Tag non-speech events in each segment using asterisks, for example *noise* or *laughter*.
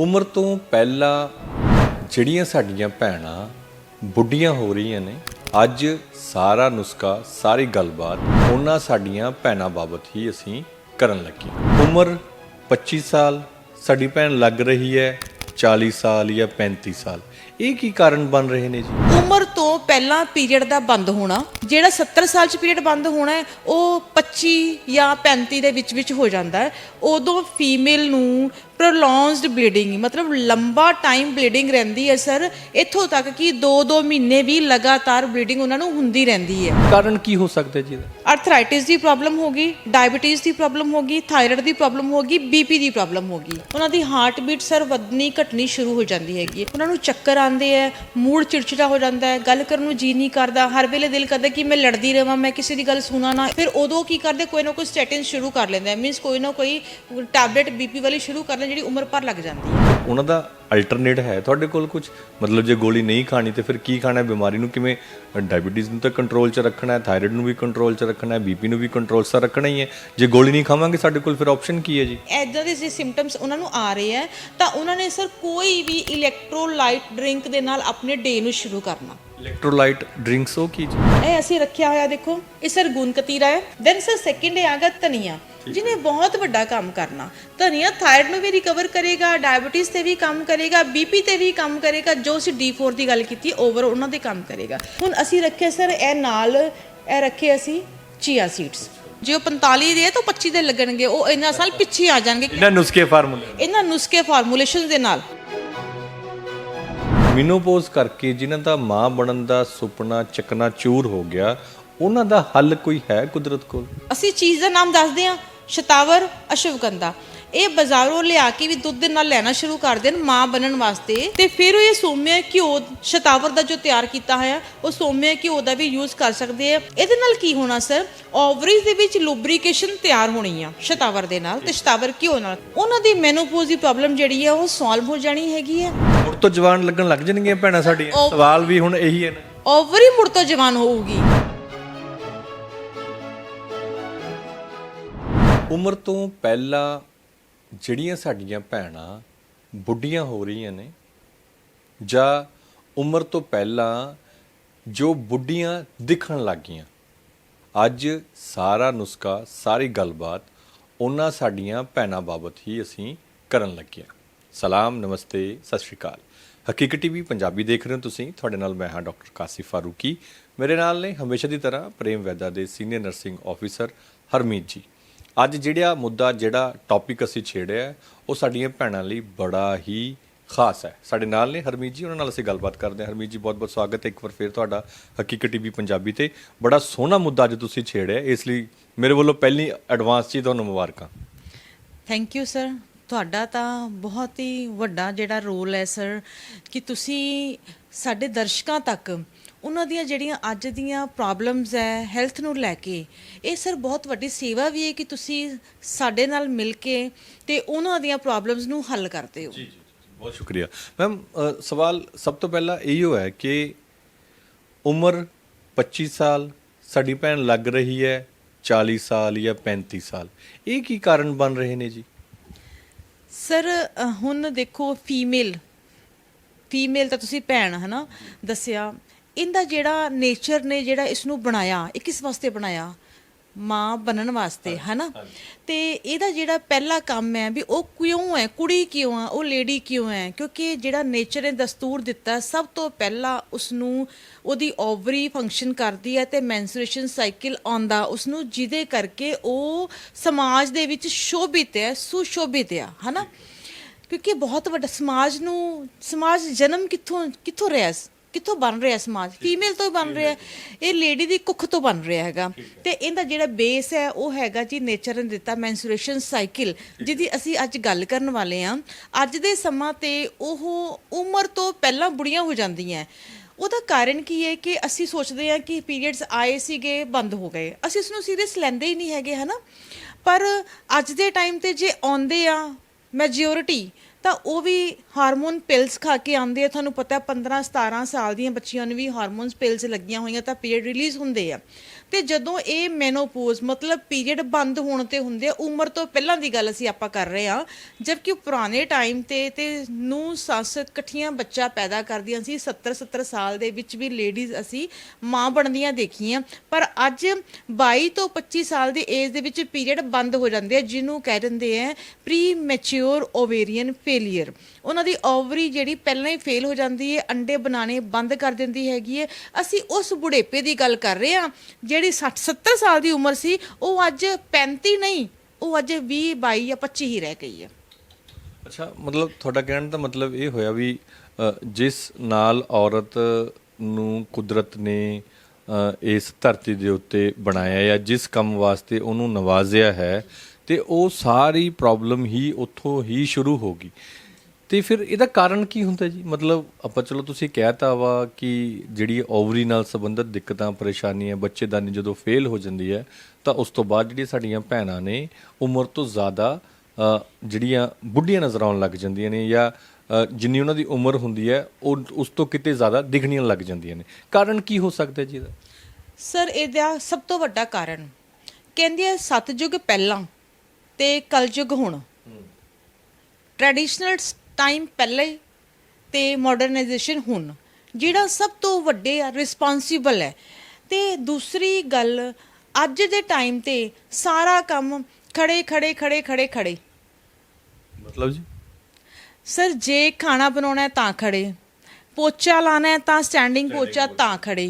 ਉਮਰ ਤੋਂ ਪਹਿਲਾਂ ਜਿਹੜੀਆਂ ਸਾਡੀਆਂ ਭੈਣਾਂ ਬੁੱਢੀਆਂ ਹੋ ਰਹੀਆਂ ਨੇ, ਅੱਜ ਸਾਰਾ ਨੁਸਖਾ, ਸਾਰੀ ਗੱਲਬਾਤ ਉਹਨਾਂ ਸਾਡੀਆਂ ਭੈਣਾਂ ਬਾਬਤ ਹੀ ਅਸੀਂ ਕਰਨ ਲੱਗੇ ਉਮਰ 25 ਸਾਲ, ਸਾਡੀ ਭੈਣ ਲੱਗ ਰਹੀ ਹੈ 40 ਸਾਲ ਜਾਂ 35 ਸਾਲ। ਇਹ ਕੀ ਕਾਰਨ ਬਣ ਰਹੇ ਨੇ ਜੀ? ਉਮਰ ਤੋਂ ਪਹਿਲਾਂ ਪੀਰੀਅਡ ਦਾ ਬੰਦ ਹੋਣਾ ਜਿਹੜਾ 70 ਸਾਲ ਚ ਪੀਰੀਅਡ ਬੰਦ ਹੋਣਾ ਹੈ ਉਹ 25 ਜਾਂ 35 ਦੇ ਵਿੱਚ ਵਿੱਚ ਹੋ ਜਾਂਦਾ ਹੈ। ਉਦੋਂ ਫੀਮੇਲ ਨੂੰ ਪ੍ਰੋਲੌਂਗਡ ਬਲੀਡਿੰਗ ਮਤਲਬ ਲੰਬਾ ਟਾਈਮ ਬਲੀਡਿੰਗ ਰਹਿੰਦੀ ਹੈ ਸਰ। ਇੱਥੋਂ ਤੱਕ ਕਿ 2-2 ਮਹੀਨੇ ਵੀ ਲਗਾਤਾਰ ਬਲੀਡਿੰਗ ਉਹਨਾਂ ਨੂੰ ਹੁੰਦੀ ਰਹਿੰਦੀ ਹੈ। ਕਾਰਨ ਕੀ ਹੋ ਸਕਦਾ ਜੀ ਇਹਦਾ? ਆਰਥਰਾਈਟਿਸ ਦੀ ਪ੍ਰੋਬਲਮ ਹੋ ਗਈ ਡਾਇਬੀਟੀਜ਼ ਦੀ ਪ੍ਰੋਬਲਮ ਹੋ ਗਈ ਥਾਇਰਾਇਡ ਦੀ ਪ੍ਰੋਬਲਮ ਹੋ ਗਈ ਬੀਪੀ ਦੀ ਪ੍ਰੋਬਲਮ ਹੋ ਗਈ। ਉਹਨਾਂ ਦੀ ਹਾਰਟ ਬੀਟ ਸਰ ਵਧਣੀ ਘਟਣੀ ਸ਼ੁਰੂ ਹੋ ਜਾਂਦੀ ਹੈਗੀ ਹੈ। ਉਹਨਾਂ ਨੂੰ ਚੱਕਰ ਆਉਂਦੇ ਹੈ ਮੂਡ ਚਿੜਚਿੜਾ ਹੋ ਜਾਂਦਾ ਹੈ ਗੱਲ ਕਰਨ ਨੂੰ ਜੀ ਨਹੀਂ ਕਰਦਾ, ਹਰ ਵੇਲੇ ਦਿਲ ਕਰਦਾ ਕਿ ਮੈਂ ਲੜਦੀ ਰਹਾਂ ਮੈਂ ਕਿਸੇ ਦੀ ਗੱਲ ਸੁਣਾ ਨਾ। ਫਿਰ ਉਦੋਂ ਕੀ ਕਰਦੇ, ਕੋਈ ਨਾ ਕੋਈ ਸਟੈਟਿਨ ਸ਼ੁਰੂ ਕਰ ਲੈਂਦਾ ਮੀਨਸ ਕੋਈ ਨਾ ਕੋਈ ਟੈਬਲੇਟ ਬੀਪੀ ਵਾਲੀ ਸ਼ੁਰੂ ਕਰ ਲੈਂਦੇ ਜਿਹੜੀ ਉਮਰ ਭਰ ਲੱਗ ਜਾਂਦੀ ਹੈ ਉਹਨਾਂ ਦਾ ਅਲਟਰਨੇਟ ਹੈ? ਤੁਹਾਡੇ ਕੋਲ ਕੁਝ ਮਤਲਬ ਜੇ ਗੋਲੀ ਨਹੀਂ ਖਾਣੀ ਤੇ ਫਿਰ ਕੀ ਖਾਣਾ ਹੈ? ਬਿਮਾਰੀ ਨੂੰ ਕਿਵੇਂ ਡਾਇਬੀਟੀਜ਼ ਨੂੰ ਤਾਂ ਕੰਟਰੋਲ 'ਚ ਰੱਖਣਾ ਹੈ ਥਾਇਰਾਇਡ ਨੂੰ ਵੀ ਕੰਟਰੋਲ 'ਚ ਰੱਖਣਾ ਹੈ ਬੀਪੀ ਨੂੰ ਵੀ ਕੰਟਰੋਲ 'ਚ ਰੱਖਣਾ ਹੀ ਹੈ। ਜੇ ਗੋਲੀ ਨਹੀਂ ਖਾਵਾਂਗੇ ਸਾਡੇ ਕੋਲ ਫਿਰ ਆਪਸ਼ਨ ਕੀ ਹੈ ਜੀ? ਐਦਾਂ ਦੇ ਜੇ ਸਿੰਪਟਮਸ ਉਹਨਾਂ ਨੂੰ ਆ ਰਹੇ ਹੈ ਤਾਂ ਉਹਨਾਂ ਨੇ ਸਰ ਕੋਈ ਵੀ ਇਲੈਕਟ੍ਰੋਲਾਈਟ ਡਰਿੰਕ ਦੇ ਨਾਲ ਆਪਣੇ ਡੇ ਨੂੰ ਸ਼ੁਰੂ ਕਰਨਾ। ਇਲੈਕਟ੍ਰੋਲਾਈਟ ਡਰਿੰਕਸ ਉਹ ਕੀ ਜੀ? ਇਹ ਅਸੀਂ ਰੱਖਿਆ ਹੋਇਆ ਦੇਖੋ ਇਹ ਸਰ ਗੁੰਦ ਕਤੀਰਾ ਹੈ। ਦੈਨ ਸਰ ਸੈਕਿੰਡ ਹੈ ਆਗਾ ਧਨੀਆ। ਜਿਹਨੇ ਬਹੁਤ ਵੱਡਾ ਕੰਮ ਕਰਨਾ। ਧਨੀਆ ਥਾਇਰਾਇਡ ਨੂੰ ਵੀ ਰਿਕਵਰ ਕਰੇਗਾ ਡਾਇਬੀਟੀਜ਼ ਤੇ ਵੀ ਕੰਮ ਕਰੇਗਾ ਬੀਪੀ ਤੇ ਵੀ ਕੰਮ ਕਰੇਗਾ ਜੋ ਅਸੀਂ D4 ਦੀ ਗੱਲ ਕੀਤੀ ਓਵਰ ਉਹਨਾਂ ਦੇ ਕੰਮ ਕਰੇਗਾ। ਹੁਣ ਅਸੀਂ ਰੱਖਿਆ ਸਰ ਇਹ ਨਾਲ ਇਹ ਰੱਖੇ ਅਸੀਂ ਚੀਆ ਸੀਡਸ ਜੇ ਉਹ 45 ਦੇ ਹੈ ਤਾਂ ਉਹ 25 ਦੇ ਲੱਗਣਗੇ ਉਹ ਇਹਨਾਂ ਸਾਲ ਪਿੱਛੇ ਆ ਜਾਣਗੇ ਇਹਨਾਂ ਨੁਸਖੇ ਫਾਰਮੂਲੇ ਇਹਨਾਂ ਨੁਸਖੇ ਫਾਰਮੂਲੇਸ਼ਨ ਦੇ ਨਾਲ। ਮਿਨੋਪੋਜ਼ ਕਰਕੇ ਜਿਨ੍ਹਾਂ ਦਾ ਮਾਂ ਬਣਨ ਦਾ ਸੁਪਨਾ ਚੱਕਣਾ ਚੂਰ ਹੋ ਗਿਆ ਉਹਨਾਂ ਦਾ ਹੱਲ ਕੋਈ ਹੈ ਕੁਦਰਤ ਕੋਲ? ਅਸੀਂ ਚੀਜ਼ ਦਾ ਨਾਮ ਦੱਸਦੇ ਹਾਂ ਸ਼ਤਾਵਰ ਅਸ਼ਵਗੰਧਾ ਇਹ ਬਾਜ਼ਾਰੋਂ ਲਿਆ ਕੇ ਵੀ ਦੁੱਧ ਦੇ ਨਾਲ ਲੈਣਾ ਸ਼ੁਰੂ ਕਰ ਦੇਣ ਮਾਂ ਬਣਨ ਵਾਸਤੇ। ਤੇ ਫਿਰ ਉਹ ਇਹ ਸੋਮਿਆ ਘਿਓ ਸ਼ਤਾਵਰ ਦਾ ਜੋ ਤਿਆਰ ਕੀਤਾ ਹੋਇਆ ਉਹ ਸੋਮਿਆ ਘਿਓ ਦਾ ਵੀ ਯੂਜ਼ ਕਰ ਸਕਦੇ ਆ। ਇਹਦੇ ਨਾਲ ਕੀ ਹੋਣਾ ਸਰ ਓਵਰੀਜ਼ ਦੇ ਵਿੱਚ ਲੁਬਰੀਕੇਸ਼ਨ ਤਿਆਰ ਹੋਣੀ ਆ ਸ਼ਤਾਵਰ ਦੇ ਨਾਲ ਤੇ ਸ਼ਤਾਵਰ ਘਿਓ ਨਾਲ। ਉਹਨਾਂ ਦੀ ਮੈਨੋਪੋਜ਼ ਦੀ ਪ੍ਰੋਬਲਮ ਜਿਹੜੀ ਆ ਉਹ ਸੋਲਵ ਹੋ ਜਾਣੀ ਹੈਗੀ ਆ। ਮੁੜ ਤੋਂ ਜਵਾਨ ਲੱਗਣ ਲੱਗ ਜਾਣਗੀਆਂ ਭੈਣਾਂ ਸਾਡੀਆਂ। ਉਹ- ਸਵਾਲ ਵੀ ਹੁਣ ਇਹੀ ਹੈ ਨਾ। ਓਵਰੀ ਮੁੜ ਤੋਂ ਜਵਾਨ ਹੋਊਗੀ। ਉਮਰ ਤੋਂ ਪਹਿਲਾਂ ਜਿਹੜੀਆਂ ਸਾਡੀਆਂ ਭੈਣਾਂ ਬੁੱਢੀਆਂ ਹੋ ਰਹੀਆਂ ਨੇ, ਜਾਂ ਉਮਰ ਤੋਂ ਪਹਿਲਾਂ ਜੋ ਬੁੱਢੀਆਂ ਦਿਖਣ ਲੱਗੀਆਂ, ਅੱਜ ਸਾਰਾ ਨੁਸਖਾ, ਸਾਰੀ ਗੱਲਬਾਤ ਉਹਨਾਂ ਸਾਡੀਆਂ ਭੈਣਾਂ ਬਾਬਤ ਹੀ ਅਸੀਂ ਕਰਨ ਲੱਗੇ ਹਾਂ ਸਲਾਮ, ਨਮਸਤੇ, ਸਤਿ ਸ਼੍ਰੀ ਅਕਾਲ। ਹਕੀਕਤ ਟੀਵੀ ਪੰਜਾਬੀ ਦੇਖ ਰਹੇ ਹੋ ਤੁਸੀਂ। ਤੁਹਾਡੇ ਨਾਲ ਮੈਂ ਹਾਂ ਡਾਕਟਰ ਕਾਸਿਫ ਫਾਰੂਕੀ। ਮੇਰੇ ਨਾਲ ਨੇ ਹਮੇਸ਼ਾ ਦੀ ਤਰ੍ਹਾਂ ਪ੍ਰੇਮ ਵੈਦਾ ਦੇ ਸੀਨੀਅਰ ਨਰਸਿੰਗ ਆਫੀਸਰ ਹਰਮੀਤ ਜੀ। ਅੱਜ ਜਿਹੜਾ ਮੁੱਦਾ, ਜਿਹੜਾ ਟੌਪਿਕ ਅਸੀਂ ਛੇੜਿਆ ਉਹ ਸਾਡੀਆਂ ਭੈਣਾਂ ਲਈ ਬੜਾ ਹੀ ਖਾਸ ਹੈ। ਸਾਡੇ ਨਾਲ ਨੇ ਹਰਮੀਤ ਜੀ, ਉਹਨਾਂ ਨਾਲ ਅਸੀਂ ਗੱਲਬਾਤ ਕਰਦੇ ਹਾਂ। ਹਰਮੀਤ ਜੀ ਬਹੁਤ-ਬਹੁਤ ਸਵਾਗਤ ਹੈ ਇੱਕ ਵਾਰ ਫਿਰ ਤੁਹਾਡਾ ਹਕੀਕਤ ਟੀਵੀ ਪੰਜਾਬੀ ਤੇ। ਬੜਾ ਸੋਹਣਾ ਮੁੱਦਾ ਅੱਜ ਤੁਸੀਂ ਛੇੜਿਆ ਇਸ ਲਈ ਮੇਰੇ ਵੱਲੋਂ ਪਹਿਲੀ ਐਡਵਾਂਸ ਜੀ ਤੁਹਾਨੂੰ ਮੁਬਾਰਕਾਂ। ਥੈਂਕ ਯੂ ਸਰ ਤੁਹਾਡਾ ਤਾਂ ਬਹੁਤ ਹੀ ਵੱਡਾ ਜਿਹੜਾ ਰੋਲ ਹੈ ਸਰ ਕਿ ਤੁਸੀਂ ਸਾਡੇ ਦਰਸ਼ਕਾਂ ਤੱਕ ਉਹਨਾਂ ਦੀਆਂ ਜਿਹੜੀਆਂ ਅੱਜ ਦੀਆਂ ਪ੍ਰੋਬਲਮਸ ਹੈ ਹੈਲਥ ਨੂੰ ਲੈ ਕੇ ਇਹ ਸਰ ਬਹੁਤ ਵੱਡੀ ਸੇਵਾ ਵੀ ਹੈ ਕਿ ਤੁਸੀਂ ਸਾਡੇ ਨਾਲ ਮਿਲ ਕੇ ਤੇ ਉਹਨਾਂ ਦੀਆਂ ਪ੍ਰੋਬਲਮਸ ਨੂੰ ਹੱਲ ਕਰਦੇ ਹੋ। ਜੀ ਜੀ ਬਹੁਤ ਸ਼ੁਕਰੀਆ। ਮੈਮ ਸਵਾਲ ਸਭ ਤੋਂ ਪਹਿਲਾਂ ਇਹੋ ਹੈ ਕਿ ਉਮਰ 25 ਸਾਲ ਸਾਡੀ ਭੈਣ ਲੱਗ ਰਹੀ ਹੈ 40 ਸਾਲ ਜਾਂ 35 ਸਾਲ। ਇਹ ਕੀ ਕਾਰਨ ਬਣ ਰਹੇ ਨੇ ਜੀ? ਸਰ ਹੁਣ ਦੇਖੋ ਫੀਮੇਲ ਫੀਮੇਲ ਤਾਂ ਤੁਸੀਂ ਭੈਣ ਹਨਾ ਦੱਸਿਆ। ਇਹਦਾ ਜਿਹੜਾ ਨੇਚਰ ਨੇ ਜਿਹੜਾ ਇਸ ਨੂੰ ਬਣਾਇਆ ਇਹ ਕਿਸ ਵਾਸਤੇ ਬਣਾਇਆ? ਮਾਂ ਬਣਨ ਵਾਸਤੇ ਹਨਾ? ਤੇ ਇਹਦਾ ਜਿਹੜਾ ਪਹਿਲਾ ਕੰਮ ਹੈ ਵੀ ਉਹ ਕਿਉਂ ਹੈ? ਕੁੜੀ ਕਿਉਂ ਆ ਉਹ ਲੇਡੀ ਕਿਉਂ ਹੈ? ਕਿਉਂਕਿ ਜਿਹੜਾ ਨੇਚਰ ਨੇ ਦਸਤੂਰ ਦਿੱਤਾ ਸਭ ਤੋਂ ਪਹਿਲਾਂ ਉਸ ਨੂੰ ਉਹਦੀ ਓਵਰੀ ਫੰਕਸ਼ਨ ਕਰਦੀ ਹੈ ਤੇ ਮੈਂਸਟ੍ਰੂਏਸ਼ਨ ਸਾਈਕਲ ਆਉਂਦਾ ਉਸ ਨੂੰ ਜਿਹਦੇ ਕਰਕੇ ਉਹ ਸਮਾਜ ਦੇ ਵਿੱਚ ਸ਼ੋਭਿਤ ਹੈ ਸੁਸ਼ੋਭਿਤ ਹੈ ਹਨਾ? ਕਿਉਂਕਿ ਬਹੁਤ ਵੱਡਾ ਸਮਾਜ ਨੂੰ ਸਮਾਜ ਜਨਮ ਕਿੱਥੋਂ ਕਿੱਥੋਂ ਰਿਹਾ? ਕਿੱਥੋਂ ਬਣ ਰਿਹਾ ਸਮਾਜ? ਫੀਮੇਲ ਤੋਂ ਹੀ ਬਣ ਰਿਹਾ ਇਹ ਲੇਡੀ ਦੀ ਕੁੱਖ ਤੋਂ ਬਣ ਰਿਹਾ ਹੈਗਾ। ਤੇ ਇਹਦਾ ਜਿਹੜਾ ਬੇਸ ਹੈ ਉਹ ਹੈਗਾ ਜੀ ਨੇਚਰ ਨੇ ਦਿੱਤਾ ਮੈਂਸਟ੍ਰੂਏਸ਼ਨ ਸਾਈਕਲ ਜਿਹਦੀ ਅਸੀਂ ਅੱਜ ਗੱਲ ਕਰਨ ਵਾਲੇ ਆ ਅੱਜ ਦੇ ਸਮਾਂ ਤੇ ਉਹ ਉਮਰ ਤੋਂ ਪਹਿਲਾਂ ਬੁੜੀਆਂ ਹੋ ਜਾਂਦੀਆਂ ਉਹਦਾ ਕਾਰਨ ਕੀ ਹੈ ਕਿ ਅਸੀਂ ਸੋਚਦੇ ਹਾਂ ਕਿ ਪੀਰੀਅਡਸ ਆਏ ਸੀਗੇ ਬੰਦ ਹੋ ਗਏ। ਅਸੀਂ ਇਸ ਨੂੰ ਸੀਰੀਅਸ ਲੈਂਦੇ ਹੀ ਨਹੀਂ ਹੈਗੇ ਹਨਾ? ਪਰ ਅੱਜ ਦੇ ਟਾਈਮ ਤੇ ਜੇ ਆਉਂਦੇ ਆ ਮੈਜੋਰਿਟੀ ਤਾਂ ਉਹ ਵੀ ਹਾਰਮੋਨ ਪਿਲਸ ਖਾ ਕੇ ਆਉਂਦੇ ਆ। ਤੁਹਾਨੂੰ ਪਤਾ 15 17 ਸਾਲ ਦੀਆਂ ਬੱਚੀਆਂ ਨੂੰ ਵੀ ਹਾਰਮੋਨਸ ਪਿਲਸ ਲੱਗੀਆਂ ਹੋਈਆਂ ਤਾਂ ਪੀਰੀਅਡ ਰਿਲੀਜ਼ ਹੁੰਦੇ ਆ। ਤੇ ਜਦੋਂ ਇਹ ਮੈਨੋਪੋਜ਼ ਮਤਲਬ ਪੀਰੀਅਡ ਬੰਦ ਹੋਣ ਤੇ ਹੁੰਦੇ ਆ, ਉਮਰ ਤੋਂ ਪਹਿਲਾਂ ਦੀ ਗੱਲ ਅਸੀਂ ਆਪਾਂ ਕਰ ਰਹੇ ਹਾਂ, ਜਦਕਿ ਪੁਰਾਣੇ ਟਾਈਮ ਤੇ ਤੇ ਨੂੰ ਸੱਸ ਇਕੱਠੀਆਂ ਬੱਚਾ ਪੈਦਾ ਕਰਦੀਆਂ ਸੀ 70 70 ਸਾਲ ਦੇ ਵਿੱਚ ਵੀ ਲੇਡੀਜ਼ ਅਸੀਂ ਮਾਂ ਬਣਦੀਆਂ ਦੇਖੀਆਂ। ਪਰ ਅੱਜ 22 ਤੋਂ 25 ਸਾਲ ਦੀ ਏਜ ਦੇ ਵਿੱਚ ਪੀਰੀਅਡ ਬੰਦ ਹੋ ਜਾਂਦੇ ਆ, ਜਿਹਨੂੰ ਕਹਿ ਦਿੰਦੇ ਆ ਪ੍ਰੀ ਮੈਚੁਰ ਓਵੇਰੀਅਨ ਫੇਲਿਅਰ ਉਹਨਾਂ ਦੀ ਓਵਰੀ ਜਿਹੜੀ ਪਹਿਲਾਂ ਹੀ ਫੇਲ ਹੋ ਜਾਂਦੀ ਹੈ, ਅੰਡੇ ਬਣਾਣੇ ਬੰਦ ਕਰ ਦਿੰਦੀ ਹੈਗੀ ਹੈ। ਅਸੀਂ ਉਸ ਬੁਢੇਪੇ ਦੀ ਗੱਲ ਕਰ ਰਹੇ ਹਾਂ ਜਿਹੜੀ 60 70 ਸਾਲ ਦੀ ਉਮਰ ਸੀ, ਉਹ ਅੱਜ 35 ਨਹੀਂ, ਉਹ ਅੱਜ 20 22 ਜਾਂ 25 ਹੀ ਰਹਿ ਗਈ ਹੈ। ਅੱਛਾ, ਮਤਲਬ ਤੁਹਾਡਾ ਕਹਿਣ ਦਾ ਮਤਲਬ ਇਹ ਹੋਇਆ ਵੀ ਜਿਸ ਨਾਲ ਔਰਤ ਨੂੰ ਕੁਦਰਤ ਨੇ ਇਸ ਧਰਤੀ ਦੇ ਉੱਤੇ ਬਣਾਇਆ ਜਾਂ ਜਿਸ ਕੰਮ ਵਾਸਤੇ ਉਹਨੂੰ ਨਵਾਜ਼ਿਆ ਹੈ, ਤੇ ਉਹ ਸਾਰੀ ਪ੍ਰੋਬਲਮ ਹੀ ਉੱਥੋਂ ਹੀ ਸ਼ੁਰੂ ਹੋ ਗਈ। ਤੇ ਫਿਰ ਇਹਦਾ ਕਾਰਨ ਕੀ ਹੁੰਦਾ ਜੀ? ਮਤਲਬ ਆਪਾਂ ਚਲੋ ਤੁਸੀਂ ਕਹਿਤਾ ਵਾ ਕਿ ਜਿਹੜੀ ਓਵਰੀ ਨਾਲ ਸੰਬੰਧਿਤ ਦਿੱਕਤਾਂ ਪਰੇਸ਼ਾਨੀਆਂ ਬੱਚੇਦਾਨੀ ਜਦੋਂ ਫੇਲ ਹੋ ਜਾਂਦੀ ਹੈ ਤਾਂ ਉਸ ਤੋਂ ਬਾਅਦ ਜਿਹੜੀਆਂ ਸਾਡੀਆਂ ਭੈਣਾਂ ਨੇ ਉਮਰ ਤੋਂ ਜ਼ਿਆਦਾ ਜਿਹੜੀਆਂ ਬੁੱਢੀਆਂ ਨਜ਼ਰ ਆਉਣ ਲੱਗ ਜਾਂਦੀਆਂ ਨੇ ਜਾਂ ਜਿੰਨੀ ਉਹਨਾਂ ਦੀ ਉਮਰ ਹੁੰਦੀ ਹੈ ਉਹ ਉਸ ਤੋਂ ਕਿਤੇ ਜ਼ਿਆਦਾ ਦਿਖਣੀਆਂ ਲੱਗ ਜਾਂਦੀਆਂ ਨੇ। ਕਾਰਨ ਕੀ ਹੋ ਸਕਦਾ ਜੀ ਇਹਦਾ? ਸਰ ਇਹਦਾ ਸਭ ਤੋਂ ਵੱਡਾ ਕਾਰਨ ਕਹਿੰਦੇ ਆ ਸਤਜੁਗ ਪਹਿਲਾਂ ਤੇ ਕਲਯੁਗ ਹੁਣ। ਟ੍ਰੈਡੀਸ਼ਨਲ ਟਾਈਮ ਪਹਿਲੇ ਤੇ ਮਾਡਰਨਾਈਜੇਸ਼ਨ ਹੁਣ ਜਿਹੜਾ ਸਭ ਤੋਂ ਵੱਡੇ ਰਿਸਪਾਂਸਿਬਲ ਹੈ। ਤੇ ਦੂਸਰੀ ਗੱਲ ਅੱਜ ਦੇ ਟਾਈਮ ਤੇ ਸਾਰਾ ਕੰਮ ਖੜੇ ਖੜੇ ਖੜੇ ਖੜੇ ਖੜੇ। ਮਤਲਬ ਜੀ? ਸਰ ਜੇ ਖਾਣਾ ਬਣਾਉਣਾ ਹੈ ਤਾਂ ਖੜੇ ਪੋਚਾ ਲਾਣਾ ਹੈ ਤਾਂ ਸਟੈਂਡਿੰਗ ਪੋਚਾ। ਤਾਂ ਖੜੇ।